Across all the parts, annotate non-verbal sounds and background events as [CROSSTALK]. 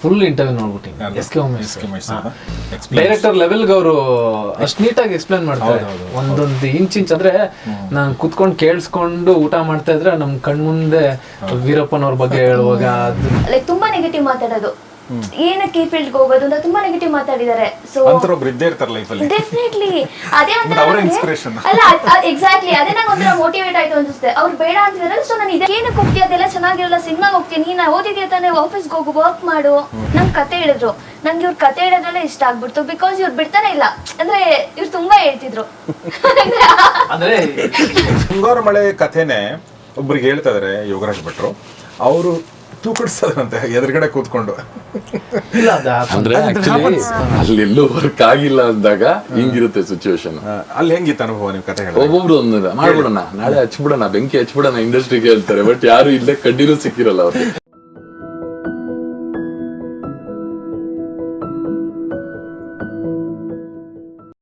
Full interview ನೋಡ್ಬಿಟ್ಟಿನಿ. S K Umesh S K Umesh sir. Director ಲೆವೆಲ್ಗೆ ಅವರು ಅಷ್ಟು ನೀಟಾಗಿ ಎಕ್ಸ್ಪ್ಲೇನ್ ಮಾಡ್ತಾರೆ. ಒಂದೊಂದು ಇಂಚ್ ಇಂಚ್ ಅಂದ್ರೆ ನಾನು ಕುತ್ಕೊಂಡು ಕೇಳಿಸ್ಕೊಂಡು ಊಟ ಮಾಡ್ತಾ ಇದ್ರೆ ನಮ್ ಕಣ್ಮುಂದೆ ವೀರಪ್ಪನವ್ರ ಬಗ್ಗೆ ಹೇಳುವಾಗ ಲೈಕ್ ತುಂಬಾ ನೆಗೆಟಿವ್ ಮಾತಾಡೋದು. ಏನಕ್ಕೆ ಈ ಫೀಲ್ಡ್ ಹೋಗೋದು ಅಂತ ತುಂಬಾ ನೆಗೆಟಿವ್ ಮಾತಾಡಿದ್ದಾರೆ. ಸೊ ಇದ್ದೇ ಇರ್ತಾರೆ ಅಲ್ಲಿ. ಡೆಫಿನೆಟ್ಲಿ ಅದೇ ಒಂಥರ ಅಲ್ಲ ಎಕ್ಸಾಕ್ಟ್ಲಿ ಅದೇ ನಂಗೆ ಒಂಥರ ಮೋಟಿವೇಟ್ ಆಯ್ತು ಅನ್ಸುತ್ತೆ. ಅವ್ರು ಬೇಡ ಅಂತಿದಾರಲ್ಲ ಸೊ ನಾನು ಇದೆ ಏನಕ್ಕೆ ಹೋಗ್ತೀಯ? ಅದೆಲ್ಲ ಚೆನ್ನಾಗಿರಲ್ಲ ಸಿನಿಮಾಗೆ ಹೋಗ್ತೀನಿ ನೀನು ಓದಿದ್ಯಾ ತಾನೇ? ಆಫೀಸ್ಗೆ ಹೋಗು ವರ್ಕ್ ಮಾಡು. ನಂಗೆ ಕತೆ ಹೇಳಿದ್ರು. ನಂಗೆ ಇವ್ರ ಕತೆ ಹೇಳೋದ್ರಲ್ಲೇ ಇಷ್ಟ ಆಗ್ಬಿಡ್ತು. ಬಿಕಾಸ್ ಇವ್ರು ಬಿಡ್ತಾನೆ ಇಲ್ಲ. ಅಂದ್ರೆ ಇವ್ರು ತುಂಬಾ ಹೇಳ್ತಿದ್ರು. ಅಂದ್ರೆ ಮುಂಗಾರು ಮಳೆ ಕಥೆನೆ ಒಬ್ರಿಗೆ ಹೇಳ್ತಾ ಇದಾರೆ ಯೋಗರಾಜ್ ಭಟ್ರು. ಅವರು ತೂಕಡಿಸೋದಂತೆ ಎದುರುಗಡೆ ಕೂತ್ಕೊಂಡು. ಇಲ್ಲ ಅಂದ್ರೆ ಆಕ್ಚುಲಿ ಅಲ್ಲೆಲ್ಲೂ ವರ್ಕ್ ಆಗಿಲ್ಲ ಅಂದಾಗ ಹಿಂಗಿರುತ್ತೆ ಸಿಚುವೇಶನ್ ಅಲ್ಲಿ ಹೆಂಗಿತ್ತು ಅನುಭವ ನೀವು ಕತೆ ಹೇಳಿ ಒಬ್ಬೊಬ್ರು ಒಂದು ಮಾಡ್ಬಿಡೋಣ ನಾಳೆ ಹಚ್ಬಿಡೋಣ ಬೆಂಕಿ ಹಚ್ಬಿಡೋಣ ಇಂಡಸ್ಟ್ರಿಗೆ ಹೇಳ್ತಾರೆ ಬಟ್ ಯಾರು ಇಲ್ಲೇ ಕಡ್ಡಿನೂ ಸಿಕ್ಕಿರಲ್ಲ ಅವ್ರಿಗೆ.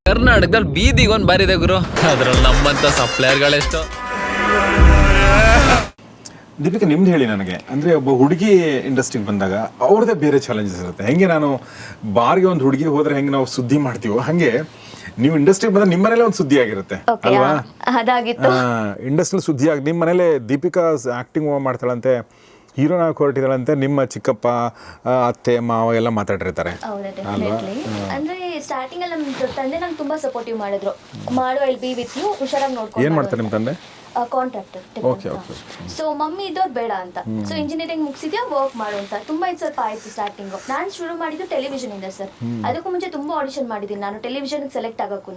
ಕರ್ನಾಟಕದಲ್ಲಿ ಬೀದಿಗೊಂದು ಬಾರಿದೆ ಗುರು. ಅದ್ರಲ್ಲಿ ನಮ್ಮಂತ ಸಪ್ಲೈಯರ್ಗಳೆಷ್ಟು ದೀಪಿಕಾ ನಿಮ್ದು ಹೇಳಿ ನನಗೆ. ಅಂದರೆ ಒಬ್ಬ ಹುಡುಗಿ ಇಂಡಸ್ಟ್ರಿಗೆ ಬಂದಾಗ ಅವ್ರದ್ದೇ ಬೇರೆ ಚಾಲೆಂಜಸ್ ಇರುತ್ತೆ. ಹೆಂಗೆ ನಾನು ಬಾರ್ಗೆ ಒಂದು ಹುಡುಗಿ ಹೋದ್ರೆ ಹೆಂಗೆ ನಾವು ಸುದ್ದಿ ಮಾಡ್ತೀವೋ ಹಾಗೆ ನೀವು ಇಂಡಸ್ಟ್ರಿಗೆ ಬಂದ್ರೆ ನಿಮ್ಮ ಮನೇಲೆ ಒಂದು ಸುದ್ದಿ ಆಗಿರುತ್ತೆ ಅಲ್ವಾ? ಅದಾಗಿತ್ತು. ಇಂಡಸ್ಟ್ರಿಯಲ್ಲಿ ಸುದ್ದಿ ಆಗಿ ನಿಮ್ಮ ಮನೇಲೆ ದೀಪಿಕಾ ಆಕ್ಟಿಂಗ್ ಮಾಡ್ತಾಳಂತೆ ಹೀರೋನ ಹೊರಟಿದಾಳಂತೆ ನಿಮ್ಮ ಚಿಕ್ಕಪ್ಪ ಅತ್ತೆ ಮಾವ ಎಲ್ಲ ಮಾತಾಡಿರ್ತಾರೆ. ಅಂದ್ರೆ ಸ್ಟಾರ್ಟಿಂಗ್ ಅಲ್ಲಿ ನಮ್ಮ ತಂದೆ ನಂಗೆ ತುಂಬಾ ಸಪೋರ್ಟಿವ್ ಮಾಡಿದ್ರು. ಮಾಡು ಐಲ್ ಬಿ ವಿತ್ ಯು ಹುಷಾರಾಗಿ ನೋಡ್ಕೊಂಡು ಏನ್ ಮಾಡ್ತಾರೆ ನಿಮ್ಮ ತಂದೆ? ಕಾಂಟ್ರಾಕ್ಟರ್. ಸೊ ಮಮ್ಮಿ ಇದ್ದವ್ರು ಬೇಡ ಅಂತ. So engineering ಮುಗಿಸಿದ್ಯಾ? ವರ್ಕ್ ಮಾಡು ಅಂತ. ತುಂಬಾ ಇದು ಸ್ವಲ್ಪ ಆಯ್ತು ಸ್ಟಾರ್ಟಿಂಗ್ ನಾನು ಶುರು ಮಾಡಿದ್ದು ಟೆಲಿವಿಷನ್ ಇಂದ ಸರ್ ಅದಕ್ಕೂ ಮುಂಚೆ ತುಂಬಾ ಆಡಿಷನ್ ಮಾಡಿದ್ದೀನಿ ನಾನು. ಟೆಲಿವಿಷನ್ ಸೆಲೆಕ್ಟ್ ಆಗಕ್ಕೂ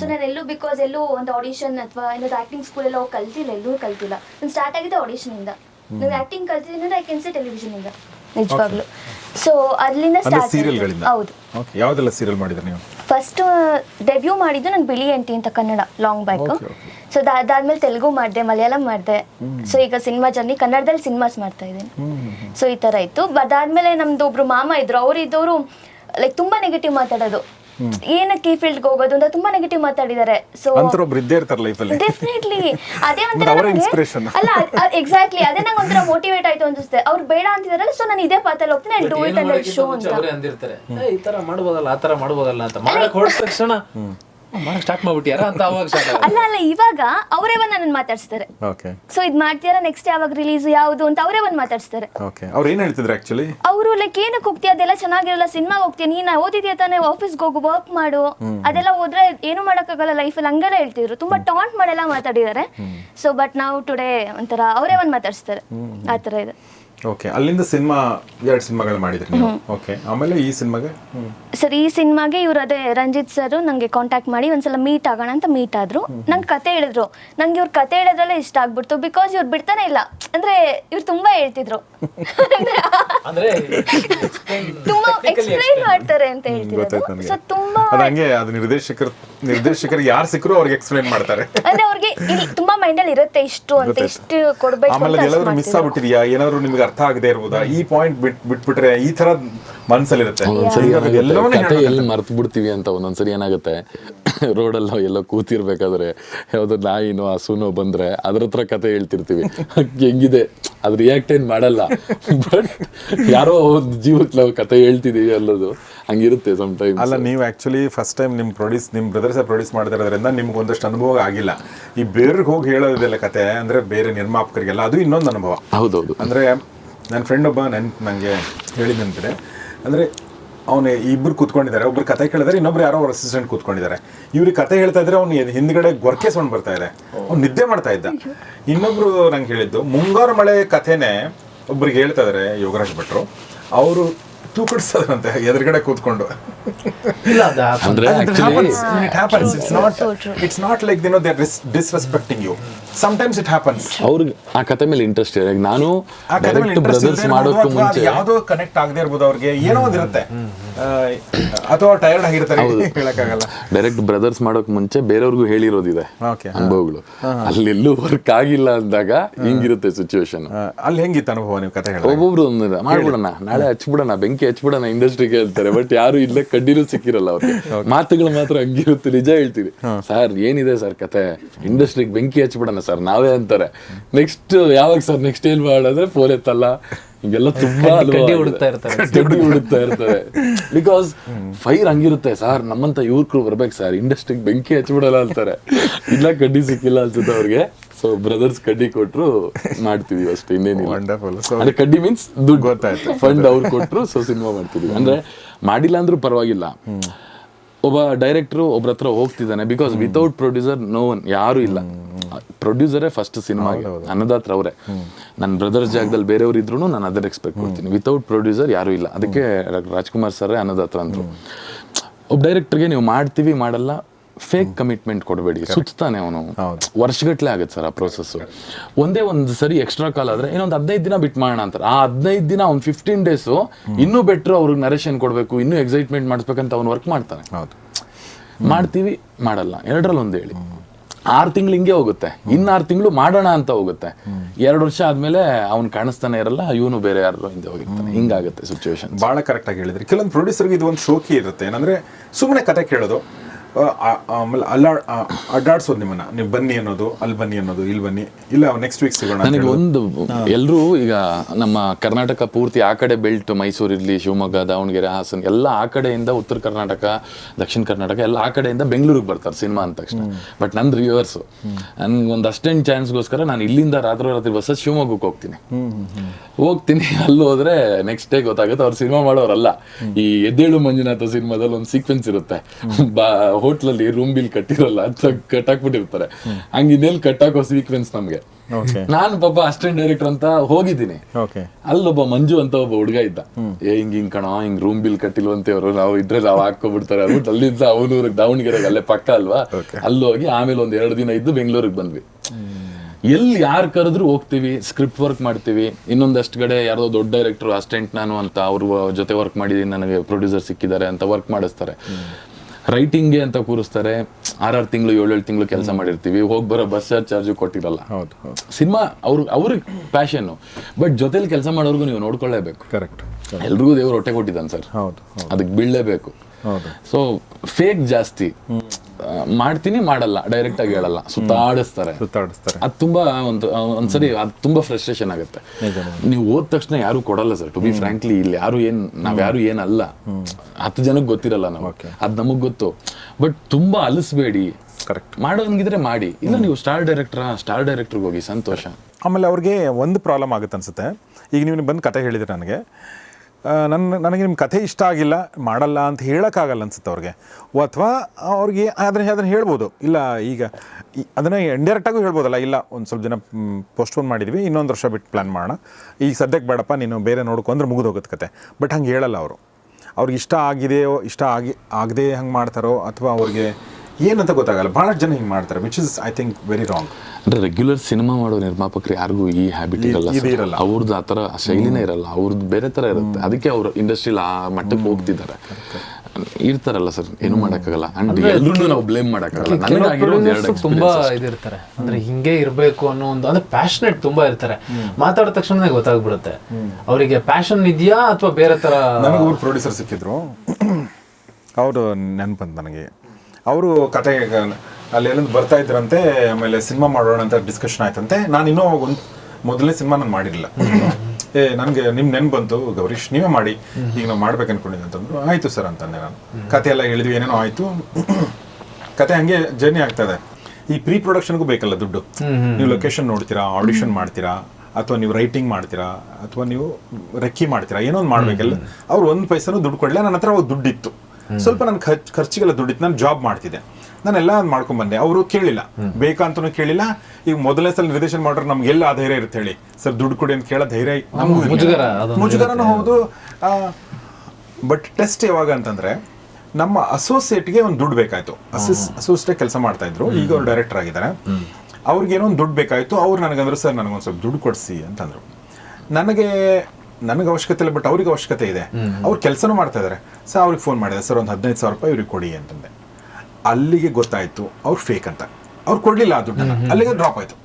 ಸೊ ನಾನು ಎಲ್ಲೂ ಬಿಕಾಸ್ ಎಲ್ಲೂ ಒಂದು ಆಡಿಷನ್ ಅಥವಾ ಏನಾದ್ರು ಆಕ್ಟಿಂಗ್ ಸ್ಕೂಲ್ ಎಲ್ಲ ಹೋಗಿ ಕಲ್ತಿಲ್ಲ ಎಲ್ಲೂ ಕಲ್ತಿಲ್ಲ. ನಾನು ಸ್ಟಾರ್ಟ್ ಆಗಿದ್ದೆ ಆಡಿಷನ್ ಇಂದ. ನಾನು ಆಕ್ಟಿಂಗ್ ಕಲ್ತಿದ್ದೀನಿ ಅಂದ್ರೆ ಐ ಕೆನ್ ಸೇ ಟೆಲಿವಿಷನ್ ಇಂದ. ನಿಜವಾಗ್ಲು. ಸೊ ಅಲ್ಲಿಂದ ಅಂದ್ರೆ ಸ್ಟಾರ್ಟ್ ಹೌದು. ಓಕೆ ಯಾವ್ದೆಲ್ಲ ಸೀರಿಯಲ್ ಮಾಡಿದ್ರಿ ನೀವು? ಫಸ್ಟ್ ಡೆಬ್ಯೂ ಮಾಡಿದ್ದು ನಾನು ಬಿಳಿ ಎಂಟಿ ಅಂತ ಕನ್ನಡ ಲಾಂಗ್ ಬ್ಯಾಕ್. ಸೊ ಅದಾದ್ಮೇಲೆ ತೆಲುಗು ಮಾಡಿದೆ ಮಲಯಾಳಂ ಮಾಡಿದೆ. ಸೊ ಈಗ ಸಿನಿಮಾ ಜರ್ನಿ ಕನ್ನಡದಲ್ಲಿ ಸಿನಿಮಾಸ್ ಮಾಡ್ತಾ ಇದ್ದೀನಿ. ಸೊ ಈ ತರ ಇತ್ತು. ಅದಾದ್ಮೇಲೆ ನಮ್ದು ಒಬ್ರು ಮಾಮ ಇದ್ರು. ಅವ್ರು ಇದ್ದವರು ಲೈಕ್ ತುಂಬಾ ನೆಗೆಟಿವ್ ಮಾತಾಡೋದು. ಏನಕ್ಕೆ ಈ ಫೀಲ್ಡ್ಗೆ ಹೋಗೋದು ಅಂತ ತುಂಬಾ ನೆಗೆಟಿವ್ ಮಾತಾಡಿದ್ದಾರೆ. ಸೊ ಅಂತರ ಒಬ್ರು ಇದ್ದೇ ಇರ್ತಾರೆ ಲೈಫಲ್ಲಿ ಡೆಫಿನೆಟ್ಲಿ ಅದೇ ಒಂಥರ ಅವರೇ ನಂಗೆ- ಅಲ್ಲ ಎಕ್ಸಾಕ್ಟ್ಲಿ ಅದೇ ನಂಗೆ ಒಂಥರ ಮೋಟಿವೇಟ್ ಆಯ್ತು ಅನ್ಸುತ್ತೆ. ಅವ್ರು ಬೇಡ ಅಂತಿದಾರಲ್ಲ ಸೊ ನಾನು ಇದೇ ಪಾತಲ್ಲಿ ಹೋಗ್ತೀನಿ ಡೂ ಇಟ್ ಅಂಡ್ ಶೋ ಅಂತ. ಅವರೇ ಅಂದಿರ್ತಾರೆ. ಈ ತರ ಮಾಡ್ಬೋದಲ್ಲ ಆ ತರ ಮಾಡ್ಬೋದಲ್ಲ ಅಂತ. ಮಾಡಕ್ ಹೊರಟ ತಕ್ಷಣ ಮಾಡಕ್ ಸ್ಟಾರ್ಟ್ ಮಾಡ್ಬಿಟ್ಯಾರ ಅಂತ ಅವಾಗ ಸ್ಟಾರ್ಟ್ ಅಲ್ಲ ಅಲ್ಲ ಇವಾಗ ಅವರೇ ಬಂದು ನನ್ನ ಮಾತಾಡ್ಸ್ತಾರೆ. ಓಕೆ ಸೊ ಇದು ಮಾಡ್ತೀರಾ ನೆಕ್ಸ್ಟ್ ಯಾವಾಗ ರಿಲೀಸ್ ಯಾವುದು ಅಂತ ಅವರೇ ಬಂದು ಮಾತಾಡ್ಸ್ತಾರೆ. ಓಕೆ ಅವ್ರು ಏನ್ ಹೇಳ್ತಿದ್ರು ಆಕ್ಚುಲಿ ಅವರು ಲೈಕ್ ಏನಕ್ಕೆ ಹೋಗ್ತೀಯ? ಅದೆಲ್ಲ ಚೆನ್ನಾಗಿರಲ್ಲ ಸಿನಿಮಾಗೆ ಹೋಗ್ತೀಯ? ನೀನು ಓದಿದ್ಯಾ ತಾನೇ? ಆಫೀಸ್ಗೆ ಹೋಗು ವರ್ಕ್ ಮಾಡು. ಅದೆಲ್ಲ ಹೋದ್ರೆ ಏನು ಮಾಡೋಕ್ಕಾಗಲ್ಲ ಲೈಫಲ್ಲಿ ಹಂಗೆಲ್ಲ ಹೇಳ್ತಿದ್ರು. ತುಂಬಾ ಟಾಂಟ್ ಮಾಡೆಲ್ಲ ಮಾತಾಡಿದ್ದಾರೆ. ಸೊ ಬಟ್ ನಾವು ಟುಡೇ ಒಂಥರ ಅವರೇ ಬಂದು ಮಾತಾಡ್ಸ್ತಾರೆ. ಆ ಥರ ಇದೆ. ಓಕೆ ಅಲ್ಲಿಂದ ಸಿನಿಮಾ ಎರಡು ಸಿನಿಮಾಗಳು ಮಾಡಿದ್ರಿ ನೀವು. ಓಕೆ ಆಮೇಲೆ ಈ ಸಿನಿಮಾಗೆ? ಸರ್ ಈ ಸಿನಿಮಾಗೆ ಇವ್ರು ಅದೇ ರಂಜಿತ್ ಸರ್ ನಂಗೆ ಕಾಂಟ್ಯಾಕ್ಟ್ ಮಾಡಿ ಒಂದ್ಸಲ ಮೀಟ್ ಆಗೋಣ ಅಂತ ಮೀಟ್ ಆದ್ರು. ನಂಗೆ ಕತೆ ಹೇಳಿದ್ರು. ನಂಗೆ ಇವ್ರ ಕತೆ ಹೇಳೋದ್ರಲ್ಲೇ ಇಷ್ಟ ಆಗ್ಬಿಡ್ತು ಬಿಕಾಸ್ ಇವ್ರು ಬಿಡ್ತಾನೆ ಇಲ್ಲ. ಅಂದ್ರೆ ಇವ್ರು ತುಂಬಾ ಹೇಳ್ತಿದ್ರು. ಅಂದ್ರೆ ತುಂಬಾ ಎಕ್ಸ್ಪ್ಲೈನ್ ಮಾಡ್ತಾರೆ ಅಂತ ಹೇಳ್ತಿರೋದು. ಸೊ ತುಂಬಾ ಅದು ಹಂಗೆ ಅದು ನಿರ್ದೇಶಕರು ನಿರ್ದೇಶಕರು ಯಾರು ಸಿಕ್ಕರು ಅವ್ರಿಗೆ ಎಕ್ಸ್ಪ್ಲೈನ್ ಮಾಡ್ತಾರೆ. ಅಂದ್ರೆ ಅವ್ರಿಗೆ ಇಲ್ಲಿ ತುಂಬಾ ಮೈಂಡಲ್ಲಿ ಇರುತ್ತೆ ಇಷ್ಟು ಅಂತ ಇಷ್ಟು ಕೊಡ್ಬೇಕು ಆಮೇಲೆ ಎಲ್ಲಾದ್ರೂ ಮಿಸ್. ಆಗ್ಬಿಟ್ಟಿದ್ಯಾ? ಏನಾದ್ರು ನಿಮ್ಗೆ ಅರ್ಥ ಆಗದೆ ಇರ್ಬೋದಾ ಈ ಪಾಯಿಂಟ್ ಬಿಟ್ ಬಿಟ್ಬಿಟ್ರೆ ಈ ತರ ಮನಸ್ಸಲ್ಲಿರುತ್ತೆ ಕತೆ. ಎಲ್ಲಿ ಮರ್ತು ಬಿಡ್ತೀವಿ ಅಂತ ಒಂದೊಂದ್ಸರಿ ಏನಾಗುತ್ತೆ? ರೋಡಲ್ಲಿ ನಾವು ಎಲ್ಲೋ ಕೂತಿರ್ಬೇಕಾದ್ರೆ ಯಾವ್ದೋ ನಾಯಿನೋ ಹಸುನೋ ಬಂದ್ರೆ ಅದ್ರ ಹತ್ರ ಕತೆ ಹೇಳ್ತಿರ್ತೀವಿ. [LAUGHS] ಹೆಂಗಿದೆ? ಅದು ರಿಯಾಕ್ಟ್ ಏನ್ ಮಾಡಲ್ಲ. ಬಟ್ ಯಾರೋ ಒಂದು ಜೀವಕ್ಕೆ ನಾವು ಕತೆ ಹೇಳ್ತಿದೀವಿ ಅಲ್ಲದು ಹಂಗಿರುತ್ತೆ ಸಮ್ ಟೈಮ್ ಅಲ್ಲ ನೀವು ಆಕ್ಚುಲಿ ಫಸ್ಟ್ ಟೈಮ್ ನಿಮ್ಮ ಪ್ರೊಡ್ಯೂಸ್ ನಿಮ್ಮ ಬ್ರದರ್ಸ್ ಪ್ರೊಡ್ಯೂಸ್ ಮಾಡ್ತಿರೋದ್ರಿಂದ ನಿಮ್ಗೆ ಒಂದಷ್ಟು ಅನುಭವ ಆಗಿಲ್ಲ. ಈ ಬೇರೆಗೆ ಹೋಗಿ ಹೇಳೋದಿದೆಲ್ಲ ಕತೆ ಅಂದ್ರೆ ಬೇರೆ ನಿರ್ಮಾಪಕರಿಗೆಲ್ಲ ಅದು ಇನ್ನೊಂದು ಅನುಭವ. ಹೌದೌದು. ಅಂದರೆ ನನ್ನ ಫ್ರೆಂಡ್ ಒಬ್ಬ ನೆನ್ ನನಗೆ ಹೇಳಿದ ನೆನಪಿದೆ. ಅಂದರೆ ಅವನು ಇಬ್ಬರು ಕೂತ್ಕೊಂಡಿದ್ದಾರೆ ಒಬ್ರು ಕತೆ ಕೇಳಿದ್ರೆ ಇನ್ನೊಬ್ರು ಯಾರೋ ಅವ್ರ ಅಸಿಸ್ಟೆಂಟ್ ಕೂತ್ಕೊಂಡಿದ್ದಾರೆ. ಇವ್ರಿಗೆ ಕತೆ ಹೇಳ್ತಾ ಇದ್ರೆ ಅವ್ನು ಹಿಂದ್ಗಡೆ ಗೊರ್ಕೆ ಸೌಂಡ್ ಬರ್ತಾ ಇದೆ. ಅವ್ನು ನಿದ್ದೆ ಮಾಡ್ತಾ ಇದ್ದ. ಇನ್ನೊಬ್ರು ನಂಗೆ ಹೇಳಿದ್ದು ಮುಂಗಾರು ಮಳೆ ಕಥೆನೆ ಒಬ್ರಿಗೆ ಹೇಳ್ತಾ ಇದಾರೆ ಯೋಗರಾಜ್ ಭಟ್ರು ಅವರು ತೂಕಡಿಸ್ತಾರಂತೆ ಎದುರುಗಡೆ ಕೂತ್ಕೊಂಡು. ಇಲ್ಲ it's not like ದಿನೋ they disrespecting you sometimes it happens ಅವ್ರಿಗೆ ಆ ಕತೆ ಮೇಲೆ ಇಂಟ್ರೆಸ್ಟ್ ಇದೆ. ನಾನು ಆ ಕತೆ ಮೇಲೆ ಬ್ರದರ್ಸ್ ಮುಂಚೆ ಯಾವುದೋ ಕನೆಕ್ಟ್ ಆಗದೆ ಇರ್ಬೋದು ಅವ್ರಿಗೆ ಏನೋ ಒಂದ್ ಇರುತ್ತೆ ಆ, ಅಥವಾ ಟೈರ್ಡ್ ಆಗಿರ್ತಾರೆ ಹೇಳಕ್ಕಾಗಲ್ಲ. ಡೈರೆಕ್ಟ್ ಬ್ರದರ್ಸ್ ಮಾಡೋಕ್ ಮುಂಚೆ ಬೇರೆಯವ್ರಿಗೂ ಹೇಳಿರೋದಿದೆ. ಅನುಭವಗಳು. ಅಲ್ಲೆಲ್ಲೂ ವರ್ಕ್ ಆಗಿಲ್ಲ ಅಂದಾಗ ಹಿಂಗಿರುತ್ತೆ ಸಿಚುವೇಶನ್ ಅಲ್ಲಿ ಹೆಂಗಿತ್ತು ಅನುಭವ ನೀವು ಕತೆ ಒಬ್ಬೊಬ್ರು ಒಂದು ಮಾಡ್ಬಿಡೋಣ ನಾಳೆ ಹಚ್ಬಿಡೋಣ ಬೆಂಕಿ ಹಚ್ಬಿಡೋಣ ಇಂಡಸ್ಟ್ರಿಗೆ ಹೇಳ್ತಾರೆ ಬಟ್ ಯಾರು ಇಲ್ಲೇ ಕಡ್ಡಿನೂ ಸಿಕ್ಕಿರಲ್ಲ ಅವ್ರಿಗೆ. ಮಾತುಗಳು ಮಾತ್ರ ಹಂಗಿರುತ್ತೆ ನಿಜ ಹೇಳ್ತೀವಿ. ಸರ್ ಏನಿದೆ ಸರ್ ಕತೆ? ಇಂಡಸ್ಟ್ರಿಗೆ ಬೆಂಕಿ ಹಚ್ಬಿಡೋಣ ಸರ್ ನಾವೇ ಅಂತಾರೆ. ನೆಕ್ಸ್ಟ್ ಯಾವಾಗ ಸರ್ ನೆಕ್ಸ್ಟ್ ಏನ್ ಮಾಡಿದ್ರೆ ಫೋನ್ ಎತ್ತಲ್ಲ. ಇವೆಲ್ಲ ತುಂಬಾ ಹುಡುಕ್ತಾ ಇರ್ತಾರೆ. ಕಡ್ಡಿ ಹುಡುಕ್ತಾ ಇರ್ತಾರೆ. Because fire ಹಂಗಿರುತ್ತೆ. ಸರ್ ನಮ್ಮಂತ ಯುವಕರು ಬರ್ಬೇಕು ಸರ್. ಇಂಡಸ್ಟ್ರಿಗೆ ಬೆಂಕಿ ಹಚ್ಬಿಡಲ್ಲ ಅಂತಾರೆ. ಇಲ್ಲ ಕಡ್ಡಿ ಸಿಕ್ಕಿಲ್ಲ ಅನ್ಸುತ್ತೆ ಅವ್ರಿಗೆ. ಸೊ ಬ್ರದರ್ಸ್ ಕಡ್ಡಿ ಕೊಟ್ರು ಮಾಡ್ತೀವಿ ಅಷ್ಟೇ ಇನ್ನೇನಿಲ್ಲ. ಕಡ್ಡಿ ಮೀನ್ಸ್ ದುಡ್ಡು. ಗೊತ್ತಾಯ್ತು. ಫಂಡ್ ಅವ್ರು ಕೊಟ್ರು ಸೊ ಸಿನಿಮಾ ಮಾಡ್ತಿದ್ವಿ ಅಂದ್ರೆ ಮಾಡಿಲ್ಲ ಅಂದ್ರೂ ಪರವಾಗಿಲ್ಲ. ಒಬ್ಬ ಡೈರೆಕ್ಟ್ರು ಒಬ್ರ ಹತ್ರ ಹೋಗ್ತಿದ್ದಾನೆ. Because without producer no one ಯಾರು ಇಲ್ಲ. ಪ್ರೊಡ್ಯೂಸರೇ ಫಸ್ಟ್ ಸಿನಿಮಾಗೆ ಅನ್ನದಾತ್ರ ಅವರೇ. ನನ್ನ ಬ್ರದರ್ಸ್ ಜಾಗದಲ್ಲಿ ಬೇರೆಯವ್ರು ಇದ್ರು ನಾನು ಅದರ್ ಎಕ್ಸ್ಪೆಕ್ಟ್ ಮಾಡ್ತೀನಿ ವಿತೌಟ್ ಪ್ರೊಡ್ಯೂಸರ್ ಯಾರು ಇಲ್ಲ. ಅದಕ್ಕೆ ರಾಜ್ಕುಮಾರ್ ಸರ್ ಅನ್ನದಾತ್ರ ಅಂದ್ರು. ಒಬ್ಬ ಡೈರೆಕ್ಟರ್ಗೆ ನೀವು ಮಾಡ್ತೀವಿ ಮಾಡಲ್ಲ ಫೇಕ್ ಕಮಿಟ್ಮೆಂಟ್ ಕೊಡಬೇಡಿ. ಸುತ್ತಾನೆ ಅವನು. ವರ್ಷಗಟ್ಟಲೆ ಆಗುತ್ತೆ ಸರ್ ಆ ಪ್ರೋಸೆಸ್ ಒಂದೇ ಒಂದು ಸರಿ ಎಕ್ಸ್ಟ್ರಾ ಕಾಲ್ ಆದರೆ ಇನ್ನೊಂದು ಹದಿನೈದು ದಿನ ಬಿಟ್ ಮಾಡೋಣ ಅಂತಾರೆ. ಆ ಹದಿನೈದು ದಿನ ಅವ್ನು ಫಿಫ್ಟೀನ್ ಡೇಸು ಇನ್ನೂ ಬೆಟ್ರ್ ಅವ್ರಿಗೆ ನರೇಷನ್ ಕೊಡಬೇಕು ಇನ್ನೂ ಎಕ್ಸೈಟ್ಮೆಂಟ್ ಮಾಡಿಸ್ಬೇಕಂತ ಅವ್ನು ವರ್ಕ್ ಮಾಡ್ತಾನೆ. ಹೌದು. ಮಾಡ್ತೀವಿ ಮಾಡಲ್ಲ. ಎರಡರಲ್ಲಿ ಒಂದು ಹೇಳಿ ಆರು ತಿಂಗಳು ಹಿಂಗೆ ಹೋಗುತ್ತೆ. ಇನ್ನು ಆರು ತಿಂಗಳು ಮಾಡೋಣ ಅಂತ ಹೋಗುತ್ತೆ. ಎರಡು ವರ್ಷ ಆದ್ಮೇಲೆ ಅವ್ನು ಕಾಣಿಸ್ತಾನೆ ಇರಲ್ಲ ಇವನು ಬೇರೆ ಯಾರು ಹಿಂದೆ ಹೋಗಿರ್ತಾನೆ. ಹಿಂಗಾಗುತ್ತೆ ಸಿಚುವೇಶನ್ ಭಾಳ ಕರೆಕ್ಟಾಗಿ ಹೇಳಿದ್ರಿ. ಕೆಲವೊಂದು ಪ್ರೊಡ್ಯೂಸರ್ಗೆ ಇದು ಒಂದು ಶೋಕಿ ಇರುತ್ತೆ. ಏನಂದ್ರೆ ಸುಮ್ಮನೆ ಕತೆ ಕೇಳೋದು. ಆಮೇಲೆ ಅಡ್ಡಾಡ್ಸೋದು ನಿಮ್ಮನ್ನ. ನೀವು ಬನ್ನಿ ಅನ್ನೋದು ಅಲ್ಲಿ ಬನ್ನಿ ಅನ್ನೋದು ಇಲ್ಲಿ ಬನ್ನಿ. ಇಲ್ಲ ನೆಕ್ಸ್ಟ್ ವೀಕ್ ಸಿಗೋಣ ನನಗೆ ಒಂದು ಎಲ್ಲರೂ ಈಗ ನಮ್ಮ ಕರ್ನಾಟಕ ಪೂರ್ತಿ ಆ ಕಡೆ ಬೆಲ್ಟ್ ಮೈಸೂರು ಇರಲಿ ಶಿವಮೊಗ್ಗ ದಾವಣಗೆರೆ ಹಾಸನ ಎಲ್ಲ ಆ ಕಡೆಯಿಂದ ಉತ್ತರ ಕರ್ನಾಟಕ ದಕ್ಷಿಣ ಕರ್ನಾಟಕ ಎಲ್ಲ ಆ ಕಡೆಯಿಂದ ಬೆಂಗಳೂರಿಗೆ ಬರ್ತಾರೆ ಸಿನಿಮಾ ಅಂದ ತಕ್ಷಣ. ಬಟ್ ನಂದು ರಿವರ್ಸ್ ನನಗೆ ಒಂದು ಅಷ್ಟೇನು ಚಾನ್ಸ್ಗೋಸ್ಕರ ನಾನು ಇಲ್ಲಿಂದ ರಾತ್ರಿ ರಾತ್ರಿ ಬಸ್ ಶಿವಮೊಗ್ಗಕ್ಕೆ ಹೋಗ್ತೀನಿ. ಹೋಗ್ತೀನಿ ಅಲ್ಲಿ ಹೋದ್ರೆ ನೆಕ್ಸ್ಟ್ ಡೇ ಗೊತ್ತಾಗುತ್ತೆ ಅವ್ರು ಸಿನಿಮಾ ಮಾಡೋರಲ್ಲ. ಈ ಎದ್ದೇಳು ಮಂಜುನಾಥ ಸಿನಿಮಾದಲ್ಲಿ ಒಂದು ಸೀಕ್ವೆನ್ಸ್ ಇರುತ್ತೆ. ಬಾ ಹೋಟ್ಲಲ್ಲಿ ರೂಮ್ ಬಿಲ್ ಕಟ್ಟಿರಲ್ಲ ಅದು ಕಟ್ಟಾಕ್ಬಿಟ್ಟಿರ್ತಾರೆ. ಹಂಗ ಇನ್ನೇನು ಕಟ್ಟಾಕೋ ಸೀಕ್ವೆನ್ಸ್ ನಮ್ಗೆ. ನಾನ್ ಪಾಪ ಅಸಿಸ್ಟೆಂಟ್ ಡೈರೆಕ್ಟರ್ ಅಂತ ಹೋಗಿದ್ದೀನಿ. ಅಲ್ಲೊಬ್ಬ ಮಂಜು ಅಂತ ಒಬ್ಬ ಹುಡುಗ ಇದ್ದ. ಏ ಹಿಂಗ್ ಹಿಂಗ್ ಕಣ ಹಿಂಗ್ ರೂಮ್ ಬಿಲ್ ಕಟ್ಟಿಲ್ವಂತೆ ಅವರು ನಾವು ಇದ್ರೆ ನಾವು ಹಾಕೋಬಿಡ್ತಾರೆ ಅವ್ರು ಅಲ್ಲಿಂದ ಅವನೂರಿಗೆ ದಾವಣಗೆರೆಗೆ ಅಲ್ಲೇ ಪಕ್ಕ ಅಲ್ವಾ? ಅಲ್ಲೋಗಿ ಹೋಗಿ ಆಮೇಲೆ ಒಂದ್ ಎರಡು ದಿನ ಇದ್ದು ಬೆಂಗಳೂರಿಗೆ ಬಂದ್ವಿ. ಎಲ್ಲಿ ಯಾರು ಕರೆದ್ರು ಹೋಗ್ತೀವಿ ಸ್ಕ್ರಿಪ್ಟ್ ವರ್ಕ್ ಮಾಡ್ತೀವಿ. ಇನ್ನೊಂದಷ್ಟು ಕಡೆ ಯಾರೋ ದೊಡ್ಡ ಡೈರೆಕ್ಟರ್ ಅಸಿಸ್ಟೆಂಟ್ ನಾನು ಅಂತ ಅವ್ರ ಜೊತೆ ವರ್ಕ್ ಮಾಡಿದೀನಿ ನನಗೆ ಪ್ರೊಡ್ಯೂಸರ್ ಸಿಕ್ಕಿದ್ದಾರೆ ಅಂತ ವರ್ಕ್ ಮಾಡಿಸ್ತಾರೆ. ರೈಟಿಂಗ್ಗೆ ಅಂತ ಕೂರಿಸ್ತಾರೆ. ಆರಾರು ತಿಂಗಳು ಏಳೇಳು ತಿಂಗಳು ಕೆಲಸ ಮಾಡಿರ್ತೀವಿ. ಹೋಗಿ ಬರೋ ಬಸ್ ಚಾರ್ಜ್ ಚಾರ್ಜು ಕೊಟ್ಟಿರಲ್ಲ. ಹೌದು ಹೌದು. ಸಿನಿಮಾ ಅವ್ರ ಅವ್ರಿಗೆ ಪ್ಯಾಷನ್ನು ಬಟ್ ಜೊತೆಲಿ ಕೆಲಸ ಮಾಡೋರ್ಗು ನೀವು ನೋಡ್ಕೊಳ್ಳೇಬೇಕು. ಕರೆಕ್ಟ್ ಎಲ್ರಿಗೂ ದೇವ್ರು ಹೊಟ್ಟೆ ಕೊಟ್ಟಿದ್ದಾನೆ ಸರ್. ಹೌದು ಅದಕ್ಕೆ ಬೀಳಲೇಬೇಕು. ಸೊ ಫೇಕ್ ಜಾಸ್ತಿ. ಮಾಡ್ತೀನಿ ಮಾಡಲ್ಲ. ಡೈರೆಕ್ಟ್ ಆಗಿ ಹೇಳಲ್ಲ. ಸುತ್ತಾಡಿಸ್ತಾರೆ. ಸುತ್ತಾಡಿಸ್ತಾರೆ. ಅದು ತುಂಬಾ ಒಂದು ಒಂದ್ಸರಿ ಅದು ತುಂಬಾ ಫ್ರಸ್ಟ್ರೇಷನ್ ಆಗುತ್ತೆ. ನೀವು ಹೋದ ತಕ್ಷಣ ಯಾರು ಕೊಡಲ್ಲ ಸರ್. ಟು ಬಿ ಫ್ರಾಂಕ್ಲಿ ಇಲ್ಲಿ ಯಾರು ಏನ್ ನಾವ್ ಯಾರು ಏನಲ್ಲ. ಹತ್ತು ಜನಕ್ಕೆ ಗೊತ್ತಿರಲ್ಲ ನಾವು. ಅದ್ ನಮಗ್ ಗೊತ್ತು. ಬಟ್ ತುಂಬಾ ಅಲಿಸ್ಬೇಡಿ. ಕರೆಕ್ಟ್ ಮಾಡೋಂಗಿದ್ರೆ ಮಾಡಿ. ಇಲ್ಲ ನೀವು ಸ್ಟಾರ್ ಡೈರೆಕ್ಟರ್ ಸ್ಟಾರ್ ಡೈರೆಕ್ಟರ್ಗೆ ಹೋಗಿ ಸಂತೋಷ. ಆಮೇಲೆ ಅವ್ರಿಗೆ ಒಂದು ಪ್ರಾಬ್ಲಮ್ ಆಗುತ್ತೆ ಅನ್ಸುತ್ತೆ. ಈಗ ನೀವು ಬಂದು ಕತೆ ಹೇಳಿದ್ರೆ ನನಗೆ. ನನ್ನ ನನಗೆ ನಿಮ್ಮ ಕಥೆ ಇಷ್ಟ ಆಗಿಲ್ಲ, ಮಾಡಲ್ಲ ಅಂತ ಹೇಳೋಕ್ಕಾಗಲ್ಲ ಅನ್ಸುತ್ತೆ ಅವ್ರಿಗೆ. ಅಥವಾ ಅವ್ರಿಗೆ ಅದನ್ನ ಅದನ್ನು ಹೇಳ್ಬೋದು. ಇಲ್ಲ, ಈಗ ಅದನ್ನು ಇಂಡೈರೆಕ್ಟಾಗೂ ಹೇಳ್ಬೋದಲ್ಲ, ಇಲ್ಲ, ಒಂದು ಸ್ವಲ್ಪ ಜನ ಪೋಸ್ಟ್ಪೋನ್ ಮಾಡಿದ್ವಿ, ಇನ್ನೊಂದು ವರ್ಷ ಬಿಟ್ಟು ಪ್ಲ್ಯಾನ್ ಮಾಡೋಣ. ಈಗ ಸದ್ಯಕ್ಕೆ ಬೇಡಪ್ಪ, ನೀನು ಬೇರೆ ನೋಡ್ಕೊ ಅಂದ್ರೆ ಮುಗಿದೋಗುತ್ತೆ ಕತೆ. ಬಟ್ ಹಂಗೆ ಹೇಳಲ್ಲ ಅವರು. ಅವ್ರಿಗೆ ಇಷ್ಟ ಆಗಿದೆಯೋ, ಇಷ್ಟ ಆಗಿ, ಆಗದೆ ಹಂಗೆ ಮಾಡ್ತಾರೋ, ಅಥವಾ ಅವ್ರಿಗೆ ಏನಂತ ಗೊತ್ತಾಗಲ್ಲ. ಬಹಳ ಜನ ಹಿಂಗೆ ಮಾಡ್ತಾರೆ which is I think very wrong ಅಂದ್ರೆ ರೆಗ್ಯುಲರ್ ಸಿನಿಮಾ ಮಾಡೋ ನಿರ್ಮಾಪಕರು ಯಾರಿಗೂ ಈ ಹ್ಯಾಬಿಟ್ ಇರಲ್ಲ. ಇರಲ್ಲ. ಅವ್ರದ್ದು ಆ ಥರ ಶೈಲಿನೇ ಇರಲ್ಲ ಅವ್ರದ್ದು ಬೇರೆ ಥರ ಇರುತ್ತೆ. ಅದಕ್ಕೆ ಅವರು ಇಂಡಸ್ಟ್ರಿಲಿ ಆ ಮಟ್ಟಕ್ಕೆ ಹೋಗ್ತಿದ್ದಾರೆ. ಇರ್ತಾರಲ್ಲ ಸರ್ ಏನು ಮಾಡೋಕ್ಕಾಗಲ್ಲ. ಅಂಡ್ ಎಲ್ಲರೂ ನಾವು ಬ್ಲೇಮ್ ಮಾಡೋಕ್ಕಾಗಲ್ಲ. ನನಗೆ ಆಗಿರೋ ಒಂದು ತುಂಬಾ ಇದಿರ್ತಾರೆ ಅಂದ್ರೆ ಹಿಂಗೆ ಇರಬೇಕು ಅನ್ನೋ ಒಂದು ಅಂದ್ರೆ ಪ್ಯಾಷನೆಟ್ ತುಂಬಾ ಇರ್ತಾರೆ. ಮಾತಾಡಿದ ತಕ್ಷಣ ಗೊತ್ತಾಗ್ಬಿಡುತ್ತೆ. ಅವರಿಗೆ ಪ್ಯಾಷನ್ ಇದೆಯಾ ಅಥವಾ ಬೇರೆ ತರ ನನಗೆ ಊರು ಪ್ರೊಡ್ಯೂಸರ್ ಸಿಕ್ಕಿದ್ರು. ಅವರು ನೆನಪಂತ ನನಗೆ. ಅವರು ಕತೆ, ಅಲ್ಲಿ ಎಲ್ಲಿಂದ ಬರ್ತಾ ಇದ್ರಂತೆ, ಆಮೇಲೆ ಸಿನಿಮಾ ಮಾಡೋಣ ಅಂತ ಡಿಸ್ಕಷನ್ ಆಯ್ತಂತೆ. ನಾನು ಇನ್ನೂ ಒಂದು, ಮೊದಲನೇ ಸಿನಿಮಾ ನಾನು ಮಾಡಿರಲಿಲ್ಲ. ಏ, ನನಗೆ ನಿಮ್ಮ ನೆನ್ ಬಂತು, ಗೌರೀಶ್, ನೀವೇ ಮಾಡಿ. ಈಗ ನಾವು ಮಾಡ್ಬೇಕು ಅನ್ಕೊಂಡಿದ್ದೆ ಅಂತಂದ್ರು ಆಯ್ತು ಸರ್ ಅಂತಂದೆ ನಾನು. ಕತೆ ಎಲ್ಲ ಹೇಳಿದ್ವಿ, ಏನೇನೋ ಆಯ್ತು. ಕತೆ ಹಂಗೆ ಜರ್ನಿ ಆಗ್ತದೆ ಈ ಪ್ರೀ ಪ್ರೊಡಕ್ಷನ್ಗೂ ಬೇಕಲ್ಲ ದುಡ್ಡು. ನೀವು ಲೊಕೇಶನ್ ನೋಡ್ತೀರಾ ಆಡಿಷನ್ ಮಾಡ್ತೀರಾ, ಅಥವಾ ನೀವು ರೈಟಿಂಗ್ ಮಾಡ್ತೀರಾ, ಅಥವಾ ನೀವು ರೆಕ್ಕಿ ಮಾಡ್ತೀರಾ, ಏನೋ ಒಂದು ಮಾಡ್ಬೇಕಲ್ಲ. ಅವ್ರು ಒಂದು ಪೈಸನೂ ದುಡ್ಡು ಕೊಡಲಿಲ್ಲ, ನನ್ನ ಹತ್ರ ದುಡ್ಡಿತ್ತು. ಸ್ವಲ್ಪ ನನ್ನ ಖರ್ಚು ಖರ್ಚಿಗೆಲ್ಲ ದುಡ್ಡಿತ್ತು ನಾನು ಜಾಬ್ ಮಾಡ್ತಿದ್ದೆ. ನಾನೆಲ್ಲ ಮಾಡ್ಕೊಂಡ್ ಬಂದೆ ಅವರು ಕೇಳಿಲ್ಲ. ಬೇಕಾ ಅಂತನೂ ಕೇಳಿಲ್ಲ. ಈಗ ಮೊದಲನೇ ಸಲ ನಿರ್ದೇಶನ ಮಾಡೋರು ನಮ್ಗೆ ಎಲ್ಲ ಆ ಧೈರ್ಯ ಇರುತ್ತೆ ಹೇಳಿ. ಸರ್ ದುಡ್ಡು ಕೊಡಿ ಅಂತ ಕೇಳ ಧೈರ್ಯ ಮುಜುಗರನು ಹೌದು. ಬಟ್ ಟೆಸ್ಟ್ ಯಾವಾಗ ಅಂತಂದ್ರೆ ನಮ್ಮ ಅಸೋಸಿಯೇಟ್ಗೆ ಒಂದು ದುಡ್ಡು ಬೇಕಾಯ್ತು. ಅಸೋಸಿಯೇಟ್ ಕೆಲಸ ಮಾಡ್ತಾ ಇದ್ರು. ಈಗ ಅವ್ರು ಡೈರೆಕ್ಟರ್ ಆಗಿದ್ದಾರೆ. ಅವ್ರಿಗೇನೋ ಒಂದು ದುಡ್ಡು ಬೇಕಾಯ್ತು. ಅವ್ರು ನನಗಂದ್ರು ಸರ್ ನನಗೊಂದು ಸ್ವಲ್ಪ ದುಡ್ಡು ಕೊಡಿಸಿ ಅಂತಂದ್ರು. ನನಗೆ ನನಗೆ ಅವಶ್ಯಕತೆ ಇಲ್ಲ ಬಟ್ ಅವ್ರಿಗೆ ಅವಶ್ಯಕತೆ ಇದೆ. ಅವ್ರು ಕೆಲಸನೂ ಮಾಡ್ತಾ ಇದ್ದಾರೆ ಸರ್ ಅವ್ರಿಗೆ ಫೋನ್ ಮಾಡಿದೆ. ಸರ್ ಒಂದು ಹದಿನೈದು ಸಾವಿರ ರೂಪಾಯಿ ಇವ್ರಿಗೆ ಕೊಡಿ ಅಂತಂದೆ. ಅಲ್ಲಿಗೆ ಗೊತ್ತಾಯ್ತು ಅವ್ರು ಫೇಕ್ ಅಂತ. ಅವ್ರು ಕೊಡ್ಲಿಲ್ಲ ಆ ದುಡ್ಡನ್ನ. ಅಲ್ಲಿಗೆ ಡ್ರಾಪ್ ಆಯ್ತು.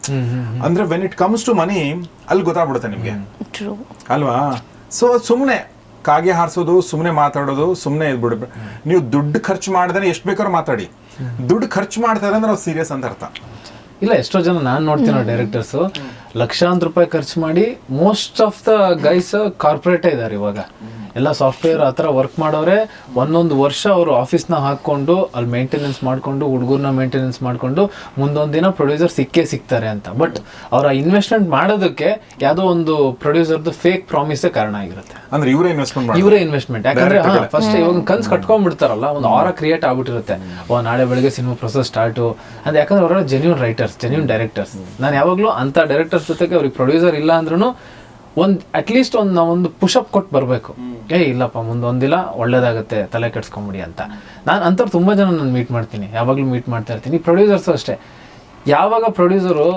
ಅಂದ್ರೆ when it comes to money ಅಲ್ಲಿ ಗೊತ್ತಾಗ್ಬಿಡುತ್ತೆ ನಿಮ್ಗೆ. ಟ್ರೂ ಅಲ್ವಾ? ಸೊ ಸುಮ್ಮನೆ ಕಾಗೆ ಹಾರಿಸೋದು ಸುಮ್ಮನೆ ಮಾತಾಡೋದು ಸುಮ್ಮನೆ ಇದ್ಬಿಡ ನೀವು ದುಡ್ಡು ಖರ್ಚು ಮಾಡಿದ್ರೆ ಎಷ್ಟು ಬೇಕಾದ್ರೂ ಮಾತಾಡಿ. ದುಡ್ಡು ಖರ್ಚು ಮಾಡ್ತಾರೆ ಅಂದ್ರೆ ನಾವು ಸೀರಿಯಸ್ ಅಂತ ಅರ್ಥ. ಇಲ್ಲ ಎಷ್ಟೋ ಜನ ನಾನು ನೋಡ್ತೀನಿ ಡೈರೆಕ್ಟರ್ಸ್ ಲಕ್ಷಾಂತರ ರೂಪಾಯಿ ಖರ್ಚು ಮಾಡಿ ಮೋಸ್ಟ್ ಆಫ್ ದ ಗೈಸ್ ಕಾರ್ಪೊರೇಟೇ ಇದ್ದಾರೆ ಇವಾಗ. ಎಲ್ಲ ಸಾಫ್ಟ್ವೇರ್ ಆ ಥರ ವರ್ಕ್ ಮಾಡೋರೆ ಒಂದೊಂದು ವರ್ಷ ಅವರು ಆಫೀಸ್ನ ಹಾಕ್ಕೊಂಡು ಅಲ್ಲಿ ಮೇಂಟೆನೆನ್ಸ್ ಮಾಡಿಕೊಂಡು ಹುಡುಗರನ್ನ ಮೇಂಟೆನೆನ್ಸ್ ಮಾಡಿಕೊಂಡು ಮುಂದೊಂದು ದಿನ ಪ್ರೊಡ್ಯೂಸರ್ ಸಿಕ್ಕೇ ಸಿಗ್ತಾರೆ ಅಂತ. ಬಟ್ ಅವರ ಇನ್ವೆಸ್ಟ್ಮೆಂಟ್ ಮಾಡೋದಕ್ಕೆ ಯಾವುದೋ ಒಂದು ಪ್ರೊಡ್ಯೂಸರ್ದು ಫೇಕ್ ಪ್ರಾಮಿಸೇ ಕಾರಣ ಆಗಿರುತ್ತೆ. ಅಂದ್ರೆ ಇವರೇ ಇನ್ವೆಸ್ಟ್ಮೆಂಟ್ ಇವರೇ ಇನ್ವೆಸ್ಟ್ಮೆಂಟ್ ಯಾಕಂದ್ರೆ ಫಸ್ಟ್ ಇವಾಗ ಕನ್ಸ್ ಕಟ್ಕೊಂಡ್ಬಿಡ್ತಾರಲ್ಲ ಒಂದು ಆರ ಕ್ರಿಯೇಟ್ ಆಗ್ಬಿಟ್ಟಿರುತ್ತೆ. ಓ ನಾಳೆ ಬೆಳಗ್ಗೆ ಸಿನಿಮಾ ಪ್ರೊಸೆಸ್ ಸ್ಟಾರ್ಟು ಅಂದ್ರೆ ಯಾಕಂದ್ರೆ ಅವರ ಜೆನ್ಯೂನ್ ರೈಟರ್ಸ್ ಜೆನ್ಯೂನ್ ಡೈರೆಕ್ಟರ್ಸ್ ನಾನು ಯಾವಾಗಲೂ ಅಂತ ಡೈರೆಕ್ಟರ್ಸ್ ಜೊತೆಗೆ ಅವ್ರಿಗೆ ಪ್ರೊಡ್ಯೂಸರ್ ಇಲ್ಲ ಅಂದ್ರೂ ಒಂದು ಅಟ್ಲೀಸ್ಟ್ ಒಂದು ನಾವೊಂದು ಪುಷಪ್ ಕೊಟ್ಟು ಬರಬೇಕು. ಏ ಇಲ್ಲಪ್ಪ ಮುಂದೊಂದಿಲ್ಲ ಒಳ್ಳೇದಾಗುತ್ತೆ ತಲೆ ಕೆಡ್ಸ್ಕೊಂಬಿಡಿ ಅಂತ. ನಾನು ಅಂಥವ್ರು ತುಂಬ ಜನ ನಾನು ಮೀಟ್ ಮಾಡ್ತೀನಿ. ಯಾವಾಗಲೂ ಮೀಟ್ ಮಾಡ್ತಾ ಇರ್ತೀನಿ. ಪ್ರೊಡ್ಯೂಸರ್ಸು ಅಷ್ಟೇ. ಯಾವಾಗ ಪ್ರೊಡ್ಯೂಸರು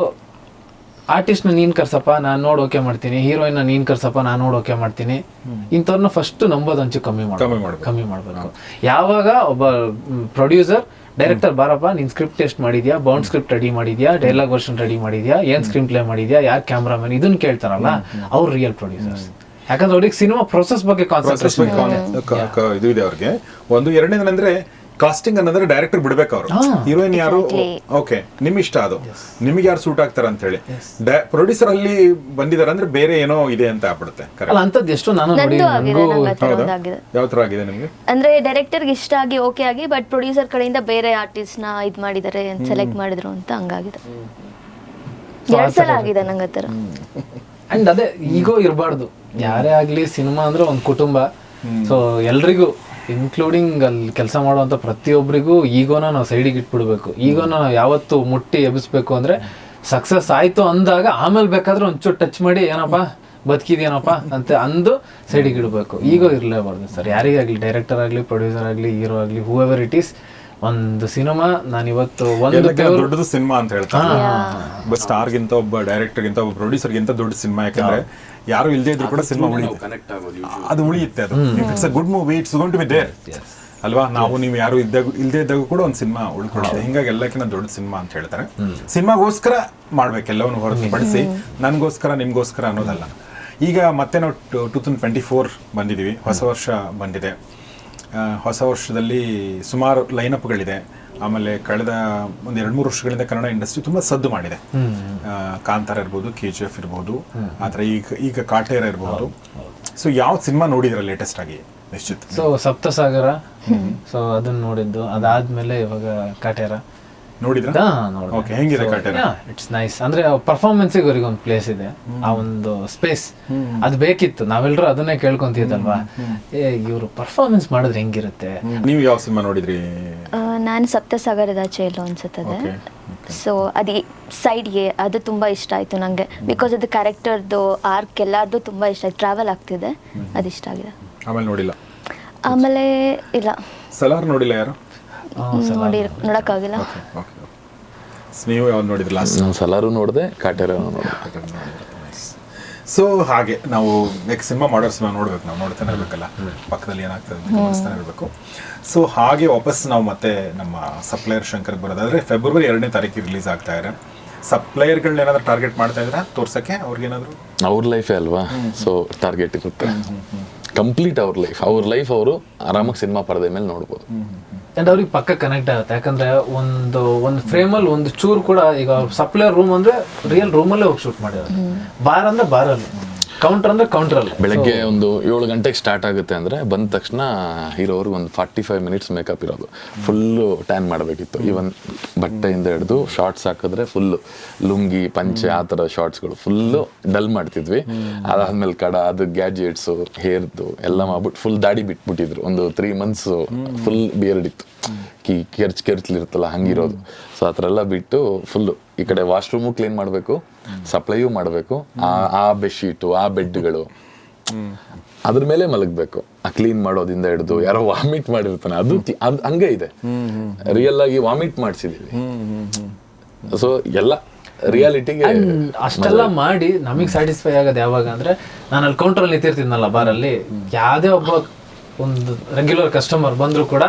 ಆರ್ಟಿಸ್ಟ್ನ ನೀನ್ ಕರ್ಸಪ್ಪ ನಾನು ನೋಡಿ ಓಕೆ ಮಾಡ್ತೀನಿ. ಹೀರೋಯಿನ್ ನೀನ್ ಕರ್ಸಪ್ಪ ನಾನು ನೋಡಿ ಓಕೆ ಮಾಡ್ತೀನಿ. ಇಂಥವ್ರನ್ನ ಫಸ್ಟ್ ನಂಬೋದು ಒಂಚೂರು ಕಮ್ಮಿ ಮಾಡ್ಬೇಕು. ಕಮ್ಮಿ ಮಾಡಬೇಕು. ಯಾವಾಗ ಒಬ್ಬ ಪ್ರೊಡ್ಯೂಸರ್ ಡೈರೆಕ್ಟರ್ ಬಾರಪ್ಪ ನೀನ್ ಸ್ಕ್ರಿಪ್ಟ್ ಟೆಸ್ಟ್ ಮಾಡಿದ್ಯಾ? ಬೌಂಡ್ ಸ್ಕ್ರಿಪ್ಟ್ ರೆಡಿ ಮಾಡಿದ್ಯಾ? ಡೈಲಾಗ್ ವರ್ಷನ್ ರೆಡಿ ಮಾಡಿದ್ಯಾ? ಏನ್ ಸ್ಕ್ರೀನ್ ಪ್ಲೇ ಮಾಡಿದ್ಯಾ? ಯಾರ್ ಕ್ಯಾಮ್ರಾಮನ್ ಇದನ್ನ ಕೇಳ್ತಾರಲ್ಲ ಅವ್ರು ರಿಯಲ್ ಪ್ರೊಡ್ಯೂಸರ್ಸ್ ಯಾಕಂದ್ರೆ ಅವ್ರಿಗೆ ಸಿನಿಮಾ ಪ್ರೊಸೆಸ್ ಬಗ್ಗೆ ಕಾನ್ಸೆಪ್ಟ್ ಇದು. ಇದೆ ಅವ್ರಿಗೆ. ಒಂದು ಎರಡನೇದಂದ್ರೆ ಕಾಸ್ಟಿಂಗ್ ಅನ್ನೋದ್ರೆ ಡೈರೆಕ್ಟರ್ ಬಿಡ್ಬೇಕು ಅವರು. ಹೀರೋಯಿನ್ ಯಾರು? ಓಕೆ ನಿಮ್ ಇಷ್ಟ ಅದು. ನಿಮಗೆ ಯಾರು ಸೂಟ್ ಆಗ್ತಾರ ಅಂತ ಹೇಳಿ ಪ್ರೊಡ್ಯೂಸರ್ ಅಲ್ಲಿ ಬಂದಿದಾರೆ ಅಂದ್ರೆ ಬೇರೆ ಏನೋ ಇದೆ ಅಂತ ಆಗ್ಬಿಡುತ್ತೆ. ಅಂತದ್ ಎಷ್ಟು ನಾನು ಯಾವ ತರ ಆಗಿದೆ ನಿಮ್ಗೆ? ಅಂದ್ರೆ ಡೈರೆಕ್ಟರ್ ಇಷ್ಟ ಆಗಿ ಓಕೆ ಆಗಿ ಬಟ್ ಪ್ರೊಡ್ಯೂಸರ್ ಕಡೆಯಿಂದ ಬೇರೆ ಆರ್ಟಿಸ್ಟ್ನ ಇದ್ ಮಾಡಿದಾರೆ ಸೆಲೆಕ್ಟ್ ಮಾಡಿದ್ರು ಅಂತ ಹಂಗಾಗಿದೆ. ಎರಡ್ ಸಲ ಆಗಿದೆ ನಂಗೆ ಆತರ ಅಂಡ್ ಅದೇ ಈಗೋ ಇರಬಾರ್ದು. ಯಾರೇ ಆಗ್ಲಿ ಸಿನಿಮಾ ಅಂದ್ರೆ ಒಂದು ಕುಟುಂಬ. ಸೊ ಎಲ್ರಿಗೂ ಇನ್ಕ್ಲೂಡಿಂಗ್ ಅಲ್ಲಿ ಕೆಲಸ ಮಾಡುವಂಥ ಪ್ರತಿಯೊಬ್ಬರಿಗೂ ಈಗೋನ ನಾವು ಸೈಡಿಗೆ ಇಟ್ಬಿಡ್ಬೇಕು. ಈಗೋನ ನಾವು ಯಾವತ್ತು ಮುಟ್ಟಿ ಎಬ್ಬಿಸ್ಬೇಕು ಅಂದರೆ ಸಕ್ಸಸ್ ಆಯಿತು ಅಂದಾಗ ಆಮೇಲೆ ಬೇಕಾದ್ರೆ ಒಂಚೂರು ಟಚ್ ಮಾಡಿ, ಏನಪ್ಪ ಬದುಕಿದೇನಪ್ಪ ಅಂತ ಅಂದು ಸೈಡಿಗೆ ಇಡಬೇಕು. ಈಗೋ ಇರಲೇಬಾರ್ದು ಸರ್. ಯಾರಿಗಾಗಲಿ ಡೈರೆಕ್ಟರ್ ಆಗಲಿ ಪ್ರೊಡ್ಯೂಸರ್ ಆಗಲಿ ಹೀರೋ ಆಗಲಿ ಹೂ ಎವರ್ ಇಟ್ ಈಸ್ ಒಂದು ಸಿನಿಮಾ ನಾನು ಇವತ್ತು ಒಂದು ದೊಡ್ಡದು ಸಿನಿಮಾ ಅಂತ ಹೇಳ್ತಾರೆ. ಒಬ್ಬ ಸ್ಟಾರ್ ಗಿಂತ ಒಬ್ಬ ಡೈರೆಕ್ಟರ್ ಗಿಂತ ಒಬ್ಬ ಪ್ರೊಡ್ಯೂಸರ್ ಗಿಂತ ದೊಡ್ಡ ಸಿನಿಮಾ ಯಾಕಂದ್ರೆ ಯಾರು ಇಲ್ಲದೆ ಇದ್ರು ಕೂಡ ಸಿನಿಮಾ ಉಳಿಯುತ್ತೆ. ಅದು ಉಳಿಯುತ್ತೆ ಅದು. It's a good movie it's gonna be there ಅಲ್ವಾ? ನಾವು ನೀವು ಯಾರು ಇದ್ದಾಗ ಇಲ್ಲದೆ ಇದ್ದಾಗ ಕೂಡ ಒಂದು ಸಿನಿಮಾ ಉಳ್ಕೊಳ್ಳುತ್ತೆ. ಹಿಂಗಾಗಿ ಎಲ್ಲಕ್ಕಿಂತ ದೊಡ್ಡ ಸಿನಿಮಾ ಅಂತ ಹೇಳ್ತಾರೆ. ಸಿನಿಮಾಗೋಸ್ಕರ ಮಾಡ್ಬೇಕು ಎಲ್ಲವನ್ನು ಹೊರತುಪಡಿಸಿ ನನಗೋಸ್ಕರ ನಿಮ್ಗೋಸ್ಕರ ಅನ್ನೋದಲ್ಲ. ಈಗ ಮತ್ತೆ ನಾವು ಟೂ ತೌಸಂಡ್ ಟ್ವೆಂಟಿ ಫೋರ್ ಬಂದಿದ್ದೀವಿ. ಹೊಸ ವರ್ಷ ಬಂದಿದೆ. ಹೊಸ ವರ್ಷದಲ್ಲಿ ಸುಮಾರು ಲೈನಪ್ಗಳಿದೆ ಆಮೇಲೆ ಕಳೆದ ಒಂದು ಎರಡು ಮೂರು ವರ್ಷಗಳಿಂದ ಕನ್ನಡ ಇಂಡಸ್ಟ್ರಿ ತುಂಬಾ ಸದ್ದು ಮಾಡಿದೆ. ಕಾಂತಾರ ಇರ್ಬೋದು ಕೆ ಜಿ ಎಫ್ ಇರ್ಬೋದು ಆ ಥರ ಈಗ ಈಗ ಕಾಟೇರ ಇರ್ಬೋದು. ಸೊ ಯಾವ ಸಿನಿಮಾ ನೋಡಿದ್ರ ಲೇಟೆಸ್ಟ್ ಆಗಿ ನಿಶ್ಚಿತ್? ಸೊ ಸಪ್ತಸಾಗರ. ಸೊ ಅದನ್ನ ನೋಡಿದ್ದು. ಅದಾದ್ಮೇಲೆ ಇವಾಗ ಕಾಟೇರ. ನೋಡಿದ್ರ? ಓಕೆ ಹೆಂಗಿದೆ ಇಟ್ಸ್ ನೈಸ್ ಅಂದ್ರೆ ಪರ್ಫಾರ್ಮೆನ್ಸ್ ಅವ್ರಿಗೆ ಒಂದು ಪ್ಲೇಸ್ ಇದೆ. ಆ ಒಂದು ಸ್ಪೇಸ್ ಅದು ಬೇಕಿತ್ತು. ನಾವೆಲ್ಲರೂ ಅದನ್ನೇ ಕೇಳ್ಕೊಂತಿದ್ದಲ್ವಾ? ಏ ಇವರು ಪರ್ಫಾರ್ಮೆನ್ಸ್ ಮಾಡಿದ್ರೆ ಹೆಂಗಿರುತ್ತೆ? ನೀವು ಯಾವ ಸಿನಿಮಾ ನೋಡಿದ್ರಿ? ನಾನು ಸಪ್ತಸಾಗರದ ಚೇಲು ಅನ್ಸುತ್ತದೆ. ಸೊ ಅದು ಸೈಡ್ಗೆ ಅದು ತುಂಬ ಇಷ್ಟ ಆಯ್ತು ನನಗೆ ಬಿಕಾಸ್ ಅದು ಕ್ಯಾರೆಕ್ಟರ್ದು ಆರ್ಕ್ ಎಲ್ಲಾರ್ದು ತುಂಬ ಇಷ್ಟ ಆಯ್ತು. ಟ್ರಾವೆಲ್ ಆಗ್ತಿದೆ. ಅದು ಇಷ್ಟ ಆಗಿದೆ. ಆಮೇಲೆ ನೋಡಿಲ್ಲ. ಆಮೇಲೆ ಇಲ್ಲ. ಸಲಾರ್ ನೋಡಿಲ್ಲ ಯಾರು? ನೋಡಿ ನೋಡೋಕ್ಕಾಗಿಲ್ಲ? ನೀವು ಯಾವ್ದು ನೋಡಿದ್ರಿ ಲಾಸ್ಟ್ ನಾನು ಸಲಾರು ನೋಡಿದೆ ಕಾಟೇರ ನೋಡಿದೆ. ಸೊ ಹಾಗೆ ನಾವು ನೆಕ್ಸ್ಟ್ ಸಿನಿಮಾ ಮಾಡೋ ಸಿನಿಮಾ ನೋಡ್ಬೇಕು ನಾವು ನೋಡ್ತಾನೆ ಇರ್ಬೇಕಲ್ಲ? ಪಕ್ಕದಲ್ಲಿ ಏನಾಗ್ತದೆ ಅಂತ ಗಮನಿಸ್ತಾನೆ ಇರಬೇಕು. ಸೊ ಹಾಗೆ ವಾಪಸ್ ನಾವು ಮತ್ತೆ ನಮ್ಮ ಸಪ್ಲೈಯರ್ ಶಂಕರ್ ಬರೋದಾದ್ರೆ ಫೆಬ್ರವರಿ ಎರಡನೇ ತಾರೀಕಿಗೆ ರಿಲೀಸ್ ಆಗ್ತಾ ಇದೆ. ಸಪ್ಲೈಯರ್ಗಳನ್ನ ಏನಾದ್ರು ಟಾರ್ಗೆಟ್ ಮಾಡ್ತಾ ಇದ್ರೆ ತೋರ್ಸಕ್ಕೆ ಅವ್ರಿಗೇನಾದ್ರು ಅವ್ರ ಲೈಫೇ ಅಲ್ವಾ? ಸೊ ಟಾರ್ಗೆಟ್ ಇರುತ್ತೆ. ಕಂಪ್ಲೀಟ್ ಅವ್ರ ಲೈಫ್ ಅವ್ರ ಲೈಫ್ ಅವರು ಆರಾಮಾಗಿ ಸಿನಿಮಾ ಪರದೆ ಮೇಲೆ ನೋಡ್ಬೋದು. ಅಂಡ್ ಅವ್ರಿಗೆ ಪಕ್ಕ ಕನೆಕ್ಟ್ ಆಗುತ್ತೆ. ಯಾಕಂದ್ರೆ ಒಂದು ಒಂದು ಫ್ರೇಮಲ್ಲಿ ಒಂದು ಚೂರು ಕೂಡ ಈಗ ಸಪ್ಲೈಯರ್ ರೂಮ್ ಅಂದ್ರೆ ರಿಯಲ್ ರೂಮಲ್ಲೇ ಹೋಗಿ ಶೂಟ್ ಮಾಡಿದ್ದಾರೆ. ಬಾರ್ ಅಂದ್ರೆ ಬಾರಲ್ಲಿ. ಕೌಂಟರ್ ಅಂದ್ರೆ ಕೌಂಟರ್ ಅಲ್ಲಿ. ಬೆಳಗ್ಗೆ ಒಂದು ಏಳು ಗಂಟೆಗೆ ಸ್ಟಾರ್ಟ್ ಆಗುತ್ತೆ ಅಂದ್ರೆ ಬಂದ ತಕ್ಷಣ ಇರೋರ್ಗೆ ಒಂದು ಫಾರ್ಟಿ ಫೈವ್ ಮಿನಿಟ್ಸ್ ಮೇಕಪ್ ಇರೋದು. ಫುಲ್ಲು ಟ್ಯಾನ್ ಮಾಡಬೇಕಿತ್ತು. ಈವನ್ ಬಟ್ಟೆಯಿಂದ ಹಿಡಿದು ಶಾರ್ಟ್ಸ್ ಹಾಕಿದ್ರೆ ಫುಲ್ಲು ಲುಂಗಿ ಪಂಚೆ ಆ ಥರ ಶಾರ್ಟ್ಸ್ಗಳು ಫುಲ್ಲು ಡಲ್ ಮಾಡ್ತಿದ್ವಿ. ಅದಾದ್ಮೇಲೆ ಕಡ ಅದು ಗ್ಯಾಜೆಟ್ಸು ಹೇರ್ದು ಎಲ್ಲ ಮಾಡ್ಬಿಟ್ಟು ಫುಲ್ ದಾಡಿ ಬಿಟ್ಬಿಟ್ಟಿದ್ರು. ಒಂದು ತ್ರೀ ಮಂತ್ಸು ಫುಲ್ ಬಿಯರ್ಡ್ ಇತ್ತು. ಕಿ ಕೆರ್ಚ್ ಕೆರ್ಚ್ಲಿರುತ್ತಲ್ಲ ಹಂಗಿರೋದು. ಸೊ ಆ ಥರ ಎಲ್ಲ ಬಿಟ್ಟು ಫುಲ್ಲು ಈ ಕಡೆ ವಾಶ್ರೂಮು ಕ್ಲೀನ್ ಮಾಡಬೇಕು. ಸಪ್ಲೈಯೂ ಮಾಡಬೇಕು. ಆ ಆ ಬೆಡ್ಶೀಟು ಆ ಬೆಡ್ಗಳು. ಅದ್ರ ಮೇಲೆ ಮಲಗಬೇಕು. ಆ ಕ್ಲೀನ್ ಮಾಡೋದಿಂದ ಹಿಡಿದು ಯಾರೋ ವಾಮಿಟ್ ಮಾಡಿರ್ತಾನೆ. ಅದು ಅದು ಹಂಗೆ ಇದೆ. ರಿಯಲ್ ಆಗಿ ವಾಮಿಟ್ ಮಾಡಿಸಿದೀವಿ. ಸೊ ಎಲ್ಲ ರಿಯಾಲಿಟಿಗೆ ಅಷ್ಟೆಲ್ಲ ಮಾಡಿ ನಮಗೆ ಸ್ಯಾಟಿಸ್ಫೈ ಆಗೋದು ಯಾವಾಗ ಅಂದ್ರೆ ನಾನು ಅಲ್ಲಿ ಕೌಂಟ್ರಲ್ಲಿ ನಿಂತಿರ್ತೀನಲ್ಲ ಬಾರಲ್ಲಿ ಯಾವುದೇ ಒಬ್ಬ ಒಂದು ರೆಗ್ಯುಲರ್ ಕಸ್ಟಮರ್ ಬಂದ್ರು ಕೂಡ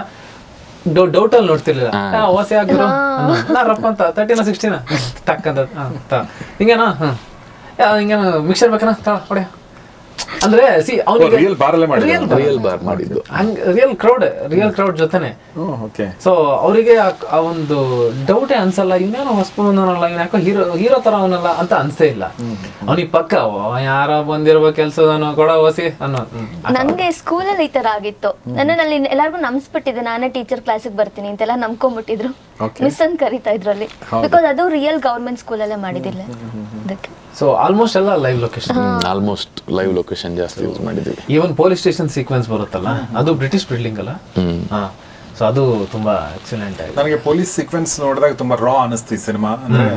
ಡೌಟ್ ಅಲ್ಲಿ ನೋಡ್ತಿರ್ಲಿಲ್ಲ. ಆ, ಹೊಸ ಆಗಿರೋ ರಪ್ಪ ಅಂತ ತರ್ಟಿನ ಸಿಕ್ಸ್ಟಿನ ಟಕ್ ಅಂತ. ಹಿಂಗೇನಾ? ಹಿಂಗೇನ ಮಿಕ್ಸರ್ ಬೇಕನ? ಹೊಡೆಯ ಹೊಡೆ. ಅಂದ್ರೆ ಸಿ ಅವನಿಗೆ ರಿಯಲ್ ಬಾರಲ್ಲೇ ಮಾಡಿ ರಿಯಲ್ ಬಾರ್ ಮಾಡಿದ್ದು. ಹಂಗ್ ರಿಯಲ್ ಕ್ರೌಡ್ ರಿಯಲ್ ಕ್ರೌಡ್ ಜೊತೆನೆ. ಓಕೆ ಸೊ ಅವರಿಗೆ ಆ ಒಂದು ಡೌಟೇ ಅನ್ಸಲ್ಲ ಇವನೇನೋ ಹೊಸ್ಕೊಂಡಲ್ಲ ಇವ್ನ ಯಾಕೋ ಹೀರೋ ಹೀರೋ ತರ ಅವನಲ್ಲ ಅಂತ ಅನ್ಸೇ ಇಲ್ಲ. ಅವನಿಗೆ ಪಕ್ಕ ಯಾರ ಬಂದಿರುವ ಕೆಲ್ಸದನೋ ಕೊಡ ಹೊಸಿ ಅನ್ನೋ ನಂಗೆ ನನ್ಗೆ ಸ್ಕೂಲಲ್ಲಿ ಈ ತರ ಆಗಿತ್ತು. ನನ್ನ ಅಲ್ಲಿ ಎಲ್ಲಾರ್ಗು ನಂಬಿಸ್ಬಿಟ್ಟಿದ್ದೆ ನಾನೇ ಟೀಚರ್ ಕ್ಲಾಸಿಗೆ ಬರ್ತೀನಿ ಅಂತೆಲ್ಲ ನಂಬ್ಕೊಂಡ್ಬಿಟ್ಟಿದ್ರು ಮಿಸ್ ಅಂತ ಕರಿತಾ ಇದ್ರಲ್ಲಿ ಬಿಕಾಸ್ ಅದು ರಿಯಲ್ ಗೌರ್ಮೆಂಟ್ ಸ್ಕೂಲಲ್ಲೇ ಮಾಡಿದಿಲ್ಲ ಸೊ ಆಲ್ಮೋಸ್ಟ್ ಎಲ್ಲ live location almost live location ಜಾಸ್ತಿ ಯೂಸ್ ಮಾಡಿದ್ವಿ ಈವನ್ ಪೊಲೀಸ್ ಸ್ಟೇಷನ್ ಸೀಕ್ವೆನ್ಸ್ ಬರುತ್ತಲ್ಲ ಅದು ಬ್ರಿಟಿಷ್ ಬಿಲ್ಡಿಂಗ್ ಅಲ್ಲ? ಸೊ ಅದು ತುಂಬಾ ಎಕ್ಸಲೆಂಟ್ ಆಗಿದೆ. ನನಗೆ ಪೊಲೀಸ್ ಸೀಕ್ವೆನ್ಸ್ ನೋಡಿದಾಗ ತುಂಬಾ ರಾ ಅನಿಸ್ತು ಈ ಸಿನಿಮಾ ಅಂದ್ರೆ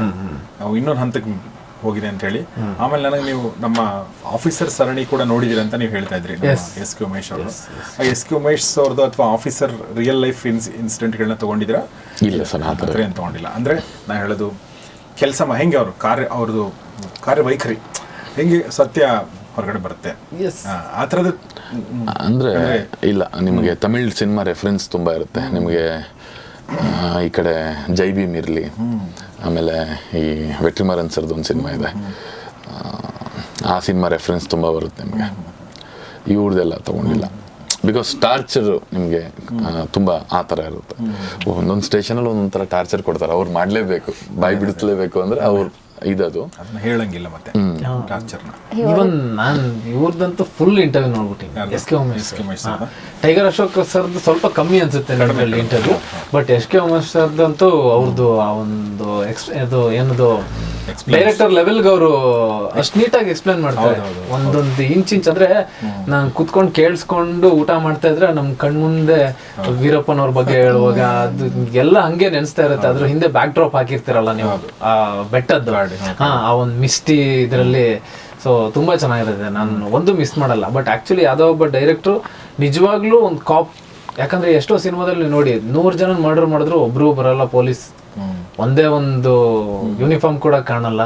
ನಾವು ಇನ್ನೊಂದು ಹಂತಕ್ಕೆ ಹೋಗಿದೆ ಅಂತ ಹೇಳಿ. ಆಮೇಲೆ ನನಗೆ ನೀವು ನಮ್ಮ ಆಫೀಸರ್ ಸರಣಿ ಕೂಡ ನೋಡಿದಿರ ಅಂತ ನೀವು ಹೇಳ್ತಾ ಇದ್ರಿ ಎಸ್ ಕೆ ಉಮೇಶ್ ಅವರು. ಎಸ್ ಕೆ ಉಮೇಶ್ ಅವ್ರದ್ದು ಅಥವಾ ಆಫೀಸರ್ ರಿಯಲ್ ಲೈಫ್ ಇನ್ಸಿಡೆಂಟ್ಗಳನ್ನ ತಗೊಂಡಿದ್ರ ಇಲ್ಲ ಸರ್ ಆ ಥರ ಏನು ತಗೊಂಡಿಲ್ಲ. ಅಂದ್ರೆ ನಾ ಹೇಳೋದು ಕೆಲಸ ಹೆಂಗೆ ಅವರು? ಕಾರ್ಯ ಅವ್ರದ್ದು ಕಾರ್ಯವೈಖರಿ ಹೆಂಗೆ ಸತ್ಯ ಹೊರಗಡೆ ಬರುತ್ತೆ? ಆ, ಥರದ ಅಂದ್ರೆ ಇಲ್ಲ ನಿಮಗೆ ತಮಿಳ್ ಸಿನಿಮಾ ರೆಫರೆನ್ಸ್ ತುಂಬಾ ಇರುತ್ತೆ. ನಿಮಗೆ ಈ ಕಡೆ ಜೈ ಭೀಮ್ ಇರಲಿ ಆಮೇಲೆ ಈ ವೆಟ್ರಿಮರನ್ ಸರ್ದು ಒಂದು ಸಿನಿಮಾ ಇದೆ. ಆ, ಆ ಸಿನಿಮಾ ರೆಫರೆನ್ಸ್ ತುಂಬ ಬರುತ್ತೆ ನಿಮಗೆ. ಇವ್ರದ್ದೆಲ್ಲ ತಗೊಂಡಿಲ್ಲ. ಬಿಕಾಸ್ ಟಾರ್ಚರ್ ನಿಮಗೆ ತುಂಬ ಆ ಥರ ಇರುತ್ತೆ. ಒಂದೊಂದು ಸ್ಟೇಷನಲ್ಲಿ ಒಂದೊಂದು ಥರ ಟಾರ್ಚರ್ ಕೊಡ್ತಾರೆ. ಅವ್ರು ಮಾಡಲೇಬೇಕು ಬಾಯಿ ಬಿಡಿಸ್ಲೇಬೇಕು ಅಂದರೆ ಅವ್ರು ಇದದು. ಅದನ್ನ ಹೇಳಂಗಿಲ್ಲ ಮತ್ತೆ. ಟಾರ್ಚರ್ನ ಇವನ್ ನಾನ್ ಇವ್ರದಂತೂ full interview ನೋಡ್ಬಿಟ್ಟಿನಿ. S K Umesh S K Umesh tiger Ashok sir ಸ್ವಲ್ಪ ಕಮ್ಮಿ ಅನ್ಸುತ್ತೆ ನನಗೆ interview but S K Umesh ಸರ್ದಂತೂ ಅವ್ರದ್ದು ಆ ಒಂದು ಎಕ್ಸ್ ಅದು ಏನದು ಡೈರೆಕ್ಟರ್ ಲೆವೆಲ್ಗೆ ಅವರು ಅಷ್ಟು ನೀಟಾಗಿ ಎಕ್ಸ್ಪ್ಲೇನ್ ಮಾಡ್ತಾರೆ. ಒಂದೊಂದು ಇಂಚ್ ಇಂಚ್ ಅಂದ್ರೆ ನಾನು ಕುತ್ಕೊಂಡು ಕೇಳಿಸ್ಕೊಂಡು ಊಟ ಮಾಡ್ತಾ ಇದ್ರೆ ನಮ್ ಕಣ್ಮುಂದೆ ವೀರಪ್ಪನವ್ರ ಬಗ್ಗೆ ಹೇಳುವಾಗ ಅದು ಎಲ್ಲ ಹಂಗೆ ನೆನೆಸ್ತಾ ಇರುತ್ತೆ. ಅದ್ರ ಹಿಂದೆ ಬ್ಯಾಕ್ ಡ್ರಾಪ್ ಹಾಕಿರ್ತೀರಲ್ಲ ನೀವು. ಆ ಬೆಟ್ಟದ್ದು. ಹಾ ಆ ಒಂದು ಮಿಸ್ಟಿ ಇದರಲ್ಲಿ. ಸೊ ತುಂಬಾ ಚೆನ್ನಾಗಿರುತ್ತೆ. ನಾನು ಒಂದು ಮಿಸ್ ಮಾಡಲ್ಲ. ಬಟ್ ಆಕ್ಚುಲಿ ಯಾವ್ದೋ ಒಬ್ಬ ಡೈರೆಕ್ಟ್ರು ನಿಜವಾಗ್ಲೂ ಒಂದು ಕಾಪ್ ಯಾಕಂದ್ರೆ ಎಷ್ಟೋ ಸಿನಿಮಾದಲ್ಲಿ ನೋಡಿ ನೂರು ಜನ ಮರ್ಡರ್ ಮಾಡಿದ್ರು ಒಬ್ರು ಬರಲ್ಲ ಪೊಲೀಸ್ ಒಂದೇ ಒಂದು ಯೂನಿಫಾರ್ಮ್ ಕೂಡ ಕಾಣಲ್ಲ.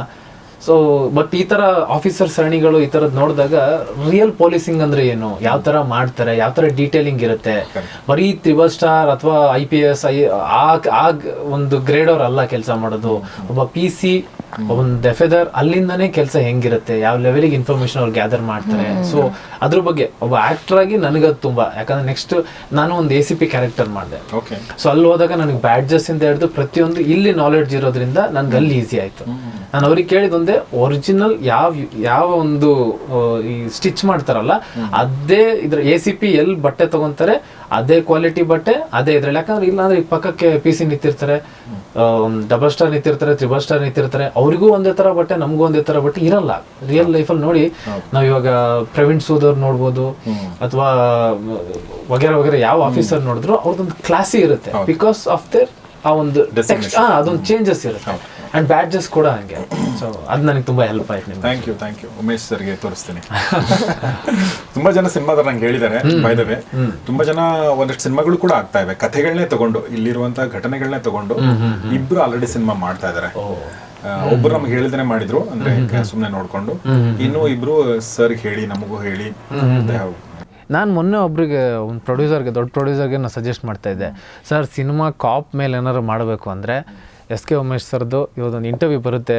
ಸೊ ಬಟ್ ಈ ತರ ಆಫೀಸರ್ ಸರಣಿಗಳು ಈ ತರದ್ ನೋಡಿದಾಗ ರಿಯಲ್ ಪೊಲೀಸಿಂಗ್ ಅಂದ್ರೆ ಏನು? ಯಾವ ತರ ಮಾಡ್ತಾರೆ? ಯಾವ ತರ ಡೀಟೇಲಿಂಗ್ ಇರುತ್ತೆ? ಬರೀ ತ್ರಿಬಲ್ ಸ್ಟಾರ್ ಅಥವಾ ಐ ಪಿ ಎಸ್ ಐ ಆ ಒಂದು ಗ್ರೇಡ್ ಅವ್ರ ಅಲ್ಲ ಕೆಲಸ ಮಾಡೋದು. ಒಬ್ಬ ಪಿ ಸಿ ಒಂದು ಡೆಫೆದರ್ ಅಲ್ಲಿಂದನೇ ಕೆಲಸ ಹೆಂಗಿರುತ್ತೆ ಯಾವ ಲೆವೆಲಿಗೆ ಇನ್ಫಾರ್ಮೇಶನ್ ಅವ್ರು ಗ್ಯಾದರ್ ಮಾಡ್ತಾರೆ. ಸೊ ಅದ್ರ ಬಗ್ಗೆ ಒಬ್ಬ ಆಕ್ಟರ್ ಆಗಿ ನನಗದು ತುಂಬಾ ಯಾಕಂದ್ರೆ ನೆಕ್ಸ್ಟ್ ನಾನು ಒಂದು ಎ ಸಿ ಪಿ ಕ್ಯಾರೆಕ್ಟರ್ ಮಾಡಿದೆ. ಓಕೆ ಸೊ ಅಲ್ಲಿ ಹೋದಾಗ ನನಗೆ ಬ್ಯಾಡ್ಜಸ್ ಇಂದ ಹಿಡಿದು ಪ್ರತಿಯೊಂದು ಇಲ್ಲಿ ನಾಲೆಡ್ಜ್ ಇರೋದ್ರಿಂದ ನನ್ಗೆ ಅಲ್ಲಿ ಈಸಿ ಆಯ್ತು. ನಾನು ಅವ್ರಿಗೆ ಕೇಳಿದೊಂದೇ ಒರಿಜಿನಲ್ ಯಾವ ಯಾವ ಒಂದು ಈ ಸ್ಟಿಚ್ ಮಾಡ್ತಾರಲ್ಲ ಅದೇ ಇದ್ರ ಎ ಸಿ ಪಿ ಎಲ್ಲಿ ಬಟ್ಟೆ ತಗೊಂತಾರೆ ಅದೇ ಕ್ವಾಲಿಟಿ ಬಟ್ಟೆ ಅದೇ ಇದ್ರಲ್ಲಿ. ಯಾಕಂದ್ರೆ ಇಲ್ಲ ಅಂದ್ರೆ ಪಕ್ಕಕ್ಕೆ ಪಿ ಸಿ ನಿಂತಿರ್ತಾರೆ ಡಬಲ್ ಸ್ಟಾರ್ ನಿಂತಿರ್ತಾರೆ ತ್ರಿಬಲ್ ಸ್ಟಾರ್ ನಿಂತಿರ್ತಾರೆ. ಅವ್ರಿಗೂ ಒಂದೇ ತರ ಬಟ್ಟೆ ನಮಗೂ ಒಂದೇ ತರ ಬಟ್ಟೆ ಇರಲ್ಲ. ರಿಯಲ್ ಲೈಫಲ್ಲಿ ನೋಡಿ ನಾವ್ ಇವಾಗ ಪ್ರವೀಣ್ ಸೂದ್ ಅವ್ರು ನೋಡ್ಬೋದು ಅಥವಾ ವಗೇರೆ ವಗೇರೆ ಯಾವ ಆಫೀಸರ್ ನೋಡಿದ್ರು ಅವ್ರದ್ದೊಂದು ಕ್ಲಾಸಿ ಇರುತ್ತೆ. ಬಿಕಾಸ್ ಆಫ್ ದೇರ್ ಆ ಒಂದು ಅದೊಂದು ಚೇಂಜಸ್ ಇರುತ್ತೆ. ಅಂಡ್ ಬ್ಯಾಡ್ಜಸ್ ಕೂಡ ಹಂಗೆ. ಸೊ ಅದು ನನಗೆ ತುಂಬಾ ಹೆಲ್ಪ್ ಆಯ್ತು ನಿಮ್ಗೆ. Thank you thank you Umesh ಸರ್ಗೆ ತೋರಿಸ್ತೀನಿ. ತುಂಬಾ ಜನ ಸಿನಿಮಾದವ್ರು ನಂಗೆ ಹೇಳಿದ್ದಾರೆ ಬೈದವೆ ತುಂಬಾ ಜನ ಒಂದಷ್ಟು ಸಿನಿಮಾಗಳು ಕೂಡ ಆಗ್ತಾ ಇವೆ. ಕಥೆಗಳನ್ನೇ ತಗೊಂಡು ಇಲ್ಲಿರುವಂತಹ ಘಟನೆಗಳನ್ನೇ ತಗೊಂಡು ಇಬ್ರು ಆಲ್ರೆಡಿ ಸಿನಿಮಾ ಮಾಡ್ತಾ ಇದ್ದಾರೆ. ಒಬ್ರು ನಮ್ಗೆ ಹೇಳಿದ್ರೆ ಮಾಡಿದ್ರು ಅಂದ್ರೆ ಸುಮ್ನೆ ನೋಡ್ಕೊಂಡು. ಇನ್ನು ಇಬ್ರು ಸರ್ ಹೇಳಿ ನಮಗೂ ಹೇಳಿ. ಅಂತ ನಾನು ಮೊನ್ನೆ ಒಬ್ರಿಗೆ ಒಂದು ಪ್ರೊಡ್ಯೂಸರ್ಗೆ ದೊಡ್ಡ ಪ್ರೊಡ್ಯೂಸರ್ಗೆ ನಾನು ಸಜೆಸ್ಟ್ ಮಾಡ್ತಾ ಇದ್ದೆ. ಸರ್ ಸಿನಿಮಾ ಕಾಪ್ ಮೇಲೆ ಏನಾದ್ರು ಮಾಡಬೇಕು ಅಂದರೆ ಎಸ್ ಕೆ ಉಮೇಶ್ ಸರ್ದು ಇವತ್ತೊಂದು ಇಂಟರ್ವ್ಯೂ ಬರುತ್ತೆ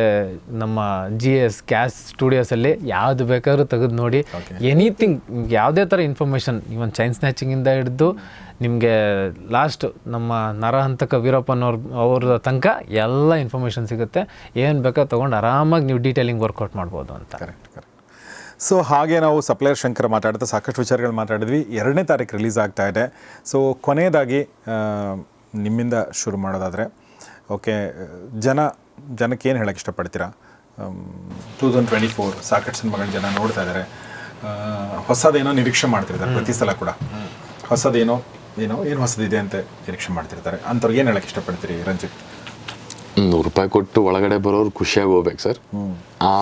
ನಮ್ಮ ಜಿ ಎಸ್ ಕ್ಯಾಶ್ ಸ್ಟುಡಿಯೋಸಲ್ಲಿ. ಯಾವುದು ಬೇಕಾದ್ರೂ ತೆಗೆದು ನೋಡಿ. ಎನಿಥಿಂಗ್ ಯಾವುದೇ ಥರ ಇನ್ಫಾರ್ಮೇಷನ್ ಇವನ್ ಚೈನ್ ಸ್ನ್ಯಾಚಿಂಗಿಂದ ಹಿಡಿದು ನಿಮಗೆ ಲಾಸ್ಟ್ ನಮ್ಮ ನರಹಂತಕ ವೀರಪ್ಪನವ್ರ ಅವ್ರ ತನಕ ಎಲ್ಲ ಇನ್ಫಾರ್ಮೇಷನ್ ಸಿಗುತ್ತೆ. ಏನು ಬೇಕೋ ತೊಗೊಂಡು ಆರಾಮಾಗಿ ನೀವು ಡೀಟೇಲಿಂಗ್ ವರ್ಕೌಟ್ ಮಾಡ್ಬೋದು ಅಂತ. ಕರೆಕ್ಟ್ ಕರೆಕ್ಟ್ ಸೊ ಹಾಗೆ ನಾವು ಸಪ್ಲೈಯರ್ ಶಂಕರ್ ಮಾತಾಡ್ತಾ ಸಾಕಷ್ಟು ವಿಚಾರಗಳು ಮಾತಾಡಿದ್ವಿ. ಎರಡನೇ ತಾರೀಕು ರಿಲೀಸ್ ಆಗ್ತಾ ಇದೆ. ಸೊ ಕೊನೆಯದಾಗಿ ನಿಮ್ಮಿಂದ ಶುರು ಮಾಡೋದಾದರೆ ಓಕೆ ಜನ ಜನಕ್ಕೆ ಏನು ಹೇಳಕ್ಕೆ ಇಷ್ಟಪಡ್ತೀರಾ? ಟೂ ತೌಸಂಡ್ ಟ್ವೆಂಟಿ ಫೋರ್ ಸಾಕಷ್ಟು ಸಿನಿಮಾಗಳು ಜನ ನೋಡ್ತಾ ಇದ್ದಾರೆ ಹೊಸದೇನೋ ನಿರೀಕ್ಷೆ ಮಾಡ್ತಿರ್ತಾರೆ ಪ್ರತಿ ಸಲ ಕೂಡ. ಹೊಸದೇನೋ ಏನೋ ಏನು ಹೊಸದಿದೆ ಅಂತ ನಿರೀಕ್ಷೆ ಮಾಡ್ತಿರ್ತಾರೆ. ಅಂಥವ್ರಿಗೆ ಏನು ಹೇಳಕ್ಕೆ ಇಷ್ಟಪಡ್ತೀರಿ ರಂಜಿತ್? ನೂರು ರೂಪಾಯಿ ಕೊಟ್ಟು ಒಳಗಡೆ ಬರೋರು ಖುಷಿಯಾಗಿ ಹೋಗ್ಬೇಕು ಸರ್. ಆ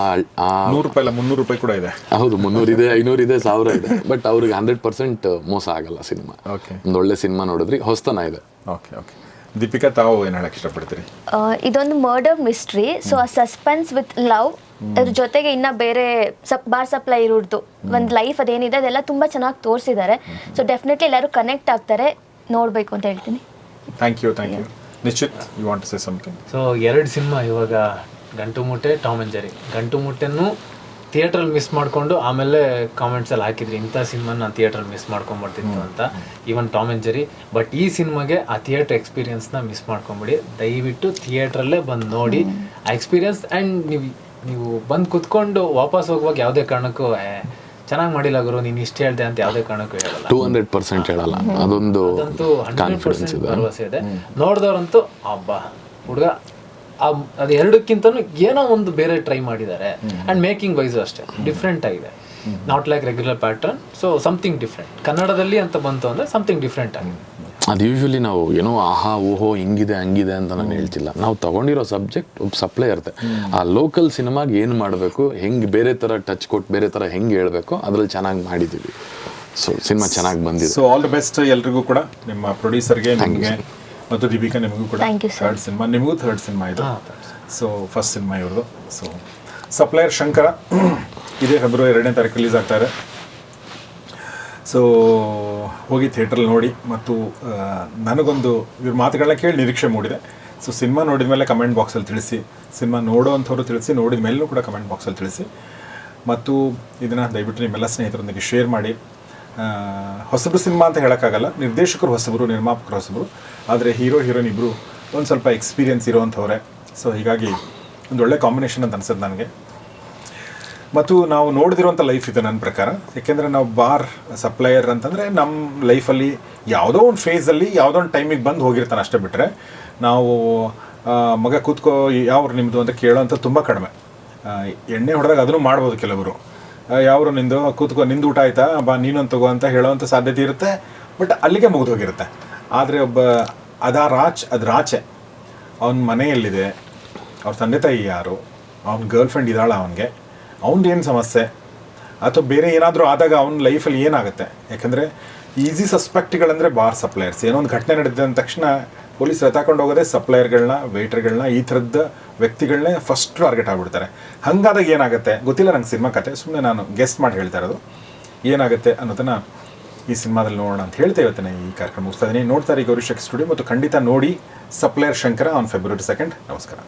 ಆ ನೂರು ರೂಪಾಯಿ ಇಲ್ಲ ಮುನ್ನೂರು ರೂಪಾಯಿ ಕೂಡ ಇದೆ. ಹೌದು ಮುನ್ನೂರು ಇದೆ ಐನೂರು ಇದೆ ಸಾವಿರ ಇದೆ. ಬಟ್ ಅವ್ರಿಗೆ ಹಂಡ್ರೆಡ್ ಪರ್ಸೆಂಟ್ ಮೋಸ ಆಗಲ್ಲ ಸಿನಿಮಾ. ಓಕೆ ಒಂದು ಒಳ್ಳೆ ಸಿನಿಮಾ ನೋಡಿದ್ರಿ ಹೊಸ್ತನ ಇದೆ. ಓಕೆ ಓಕೆ ದೀಪಿಕಾ ತಾವು ಏನು ಹೇಳಕ್ಕೆ ಇಷ್ಟಪಡ್ತೀರಿ? ಇದೊಂದು ಮರ್ಡರ್ ಮಿಸ್ಟ್ರಿ ಸೊ ಆ ಸಸ್ಪೆನ್ಸ್ ವಿತ್ ಲವ್ ಅದ್ರ ಜೊತೆಗೆ ಇನ್ನ ಬೇರೆ ಸಪ್ ಬಾರ್ ಸಪ್ಲೈ ಇರೋದು ಒಂದು ಲೈಫ್ ಅದೇನಿದೆ ಅದೆಲ್ಲ ತುಂಬಾ ಚೆನ್ನಾಗಿ ತೋರಿಸಿದ್ದಾರೆ ಸೊ ಡೆಫಿನೆಟ್ಲಿ ಎಲ್ಲರೂ ಕನೆಕ್ಟ್ ಆಗ್ತಾರೆ. ನೋಡ್ಬೇಕು ಅಂತ ಹೇಳ್ತೀನಿ. Thank you thank you Nishchith you want to say something so ಎರಡು ಸಿನಿಮಾ ಇವಾಗ ಗಂಟು ಮೂಟೆ ಟಾಮ್ ಅಂಡ್ ಜೆರಿ. ಗಂಟು ಮುಟ್ಟೆನೂ ಥಿಯೇಟ್ರಲ್ಲಿ ಮಿಸ್ ಮಾಡ್ಕೊಂಡು ಆಮೇಲೆ ಕಾಮೆಂಟ್ಸಲ್ಲಿ ಹಾಕಿದ್ರಿ ಇಂಥ ಸಿನಿಮಾ ನಾನು ಥಿಯೇಟ್ರಲ್ಲಿ ಮಿಸ್ ಮಾಡ್ಕೊಂಬರ್ತಿತ್ತು ಅಂತ. Even Tom and Jerry but ಈ ಸಿನಿಮಾಗೆ ಆ ಥಿಯೇಟ್ರ್ ಎಕ್ಸ್ಪೀರಿಯನ್ಸ್ನ ಮಿಸ್ ಮಾಡ್ಕೊಂಬಿಡಿ. ದಯವಿಟ್ಟು ಥಿಯೇಟ್ರಲ್ಲೇ ಬಂದು ನೋಡಿ. ಆ ಎಕ್ಸ್ಪೀರಿಯನ್ಸ್ ಆ್ಯಂಡ್ ನೀವು ನೀವು ಬಂದು ಕುತ್ಕೊಂಡು ವಾಪಸ್ ಹೋಗುವಾಗ ಯಾವುದೇ ಕಾರಣಕ್ಕೂ ಚೆನ್ನಾಗಿ ಮಾಡಿಲ್ಲ ಗುರು ನೀನು ಇಷ್ಟು ಹೇಳ್ದೆ ಅಂತ ಯಾವುದೇ ಕಾರಣಕ್ಕೂ ಹೇಳಲ್ಲ. ಟೂ ಹಂಡ್ರೆಡ್ ಪರ್ಸೆಂಟ್ ಹೇಳಲ್ಲ. ಅದೊಂದು ಭರವಸೆ ಇದೆ. ನೋಡಿದವ್ರಂತೂ ಅಬ್ಬ ಹುಡುಗ ಅದು ಎರಡಕ್ಕಿಂತನೂ ಏನೋ ಒಂದು ಬೇರೆ ಟ್ರೈ ಮಾಡಿದ್ದಾರೆ. ಆ್ಯಂಡ್ ಮೇಕಿಂಗ್ ವೈಸು ಅಷ್ಟೇ. ಡಿಫ್ರೆಂಟ್ ಆಗಿದೆ. Not like regular pattern so something different ಕನ್ನಡದಲ್ಲಿ ಅಂತ ಬಂತು ಅಂದರೆ ಸಮಥಿಂಗ್ ಡಿಫ್ರೆಂಟ್ ಆಗಿದೆ. ಅದು ಯೂಶ್ವಲಿ ನಾವು ಏನೋ ಆಹಾ ಓಹೋ ಹಿಂಗಿದೆ ಹಂಗಿದೆ ಅಂತ ನಾನು ಹೇಳ್ತಿಲ್ಲ. ನಾವು ತಗೊಂಡಿರೋ ಸಬ್ಜೆಕ್ಟ್ ಒಬ್ಬ ಸಪ್ಲೈ ಇರುತ್ತೆ. ಆ ಲೋಕಲ್ ಸಿನಿಮಾಗೆ ಏನು ಮಾಡಬೇಕು ಹೆಂಗೆ ಬೇರೆ ಥರ ಟಚ್ ಕೊಟ್ಟು ಬೇರೆ ಥರ ಹೆಂಗೆ ಹೇಳಬೇಕು ಅದ್ರಲ್ಲಿ ಚೆನ್ನಾಗಿ ಮಾಡಿದ್ದೀವಿ. ಸೊ ಸಿನಿಮಾ ಚೆನ್ನಾಗಿ ಬಂದಿದೆ. ಸೊ ಆಲ್ ದ ಬೆಸ್ಟ್ ಎಲ್ರಿಗೂ ಕೂಡ. ನಿಮ್ಮ ಪ್ರೊಡ್ಯೂಸರ್ಗೆ ನಿಮಗೆ ಮತ್ತು ದೀಪಿಕಾ ನಿಮಗೂ ಕೂಡ Thank you, sir. Third cinema ನಿಮಗೂ ಥರ್ಡ್ ಸಿನಿಮಾ ಇದು. ಸೊ ಫಸ್ಟ್ ಸಿನಿಮಾ ಇವ್ರದ್ದು. ಸೊ ಸಪ್ಲೈಯರ್ ಶಂಕರ [CLEARS THROAT] ಇದೇ ಫೆಬ್ರವರಿ ಎರಡನೇ ತಾರೀಕು ರಿಲೀಸ್ ಆಗ್ತಾರೆ. ಸೊ ಹೋಗಿ ಥಿಯೇಟ್ರಲ್ಲಿ ನೋಡಿ ಮತ್ತು ಆ, ನನಗೊಂದು ಇವ್ರ ಮಾತುಗಳನ್ನ ಕೇಳಿ ನಿರೀಕ್ಷೆ ಮೂಡಿದೆ. ಸೊ ಸಿನಿಮಾ ನೋಡಿದ ಮೇಲೆ ಕಮೆಂಟ್ ಬಾಕ್ಸಲ್ಲಿ ತಿಳಿಸಿ ಸಿನಿಮಾ ನೋಡೋ ಅಂಥವ್ರು ತಿಳಿಸಿ ನೋಡಿದ ಮೇಲೂ ಕೂಡ ಕಮೆಂಟ್ ಬಾಕ್ಸಲ್ಲಿ ತಿಳಿಸಿ. ಮತ್ತು ಇದನ್ನು ದಯವಿಟ್ಟು ನಿಮ್ಮೆಲ್ಲ ಸ್ನೇಹಿತರೊಂದಿಗೆ ಶೇರ್ ಮಾಡಿ. ಹೊಸಬ್ರು ಸಿನಿಮಾ ಅಂತ ಹೇಳೋಕ್ಕಾಗಲ್ಲ, ನಿರ್ದೇಶಕರು ಹೊಸಬರು, ನಿರ್ಮಾಪಕರು ಹೊಸಬರು, ಆದರೆ ಹೀರೋ ಹೀರೋನ್ ಇಬ್ಬರು ಒಂದು ಸ್ವಲ್ಪ ಎಕ್ಸ್ಪೀರಿಯನ್ಸ್ ಇರೋವಂಥವ್ರೆ ಸೊ ಹೀಗಾಗಿ ಒಂದು ಒಳ್ಳೆ ಕಾಂಬಿನೇಷನ್ ಅಂತ ಅನ್ಸುತ್ತೆ ನನಗೆ. ಮತ್ತು ನಾವು ನೋಡಿದಿರುವಂಥ ಲೈಫ್ ಇದೆ ನನ್ನ ಪ್ರಕಾರ. ಯಾಕೆಂದರೆ ನಾವು ಬಾರ್ ಸಪ್ಲೈಯರ್ ಅಂತಂದರೆ ನಮ್ಮ ಲೈಫಲ್ಲಿ ಯಾವುದೋ ಒಂದು ಫೇಸಲ್ಲಿ ಯಾವುದೋ ಒಂದು ಟೈಮಿಗೆ ಬಂದು ಹೋಗಿರ್ತಾನೆ ಅಷ್ಟೇ ಬಿಟ್ಟರೆ ನಾವು ಮಗ ಕೂತ್ಕೋ, ಯಾವ್ರು ನಿಮ್ಮದು ಅಂತ ಕೇಳೋಂಥ ತುಂಬ ಕಡಿಮೆ. ಎಣ್ಣೆ ಹೊಡೆದಾಗ ಅದನ್ನು ಮಾಡ್ಬೋದು ಕೆಲವರು. ಯಾವ್ರು ನಿಂದು? ಕೂತ್ಕೊ, ನಿಂದು ಊಟ ಆಯ್ತಾ? ಬಾ, ನೀನೊಂದು ತಗೋ ಅಂತ ಹೇಳೋವಂಥ ಸಾಧ್ಯತೆ ಇರುತ್ತೆ. ಬಟ್ ಅಲ್ಲಿಗೆ ಮುಗಿದು ಹೋಗಿರುತ್ತೆ ಆದರೆ ಒಬ್ಬ ಅದಾ ರಾಚ್ ಅದು ರಾಚೆ ಅವನ ಮನೆಯಲ್ಲಿದೆ. ಅವ್ರ ತಂದೆ ತಾಯಿ ಯಾರು? ಅವ್ನ ಗರ್ಲ್ ಫ್ರೆಂಡ್ ಇದ್ದಾಳ ಅವನಿಗೆ. ಏನು ಸಮಸ್ಯೆ? ಅಥವಾ ಬೇರೆ ಏನಾದರೂ ಆದಾಗ ಅವನ ಲೈಫಲ್ಲಿ ಏನಾಗುತ್ತೆ? ಯಾಕಂದರೆ ಈಸಿ ಸಸ್ಪೆಕ್ಟ್ಗಳಂದರೆ ಬಾರ್ ಸಪ್ಲೈಯರ್ಸ್ ಏನೋ ಒಂದು ಘಟನೆ ನಡೆದಿದೆ ಅಂದ ತಕ್ಷಣ ಪೊಲೀಸ್ ಎತ್ತಾಕೊಂಡು ಹೋಗೋದೇ ಸಪ್ಲೈಯರ್ಗಳನ್ನ, ವೇಟ್ರ್ಗಳನ್ನ, ಈ ಥರದ ವ್ಯಕ್ತಿಗಳನ್ನೇ ಫಸ್ಟ್ ಟಾರ್ಗೆಟ್ ಆಗಿಬಿಡ್ತಾರೆ. ಹಂಗಾದಾಗ ಏನಾಗುತ್ತೆ? ಗೊತ್ತಿಲ್ಲ ನಂಗೆ ಸಿನಿಮಾ ಕತೆ. ಸುಮ್ಮನೆ ನಾನು ಗೆಸ್ಟ್ ಮಾಡಿ ಹೇಳ್ತಾ ಇರೋದು. ಏನಾಗುತ್ತೆ ಅನ್ನೋದನ್ನು ಈ ಸಿನಿಮಾದಲ್ಲಿ ನೋಡೋಣ ಅಂತ ಹೇಳ್ತಾ ಇವತ್ತಿನ ಈ ಕಾರ್ಯಕ್ರಮ ಮುಗಿಸ್ತಾ ಇದ್ದೀನಿ. ನೋಡ್ತಾರೆ ಗೌರಿ ಶಕ್ ಸ್ಟುಡಿಯೋ ಮತ್ತು ಖಂಡಿತ ನೋಡಿ. Supplier Shankara on February second ನಮಸ್ಕಾರ.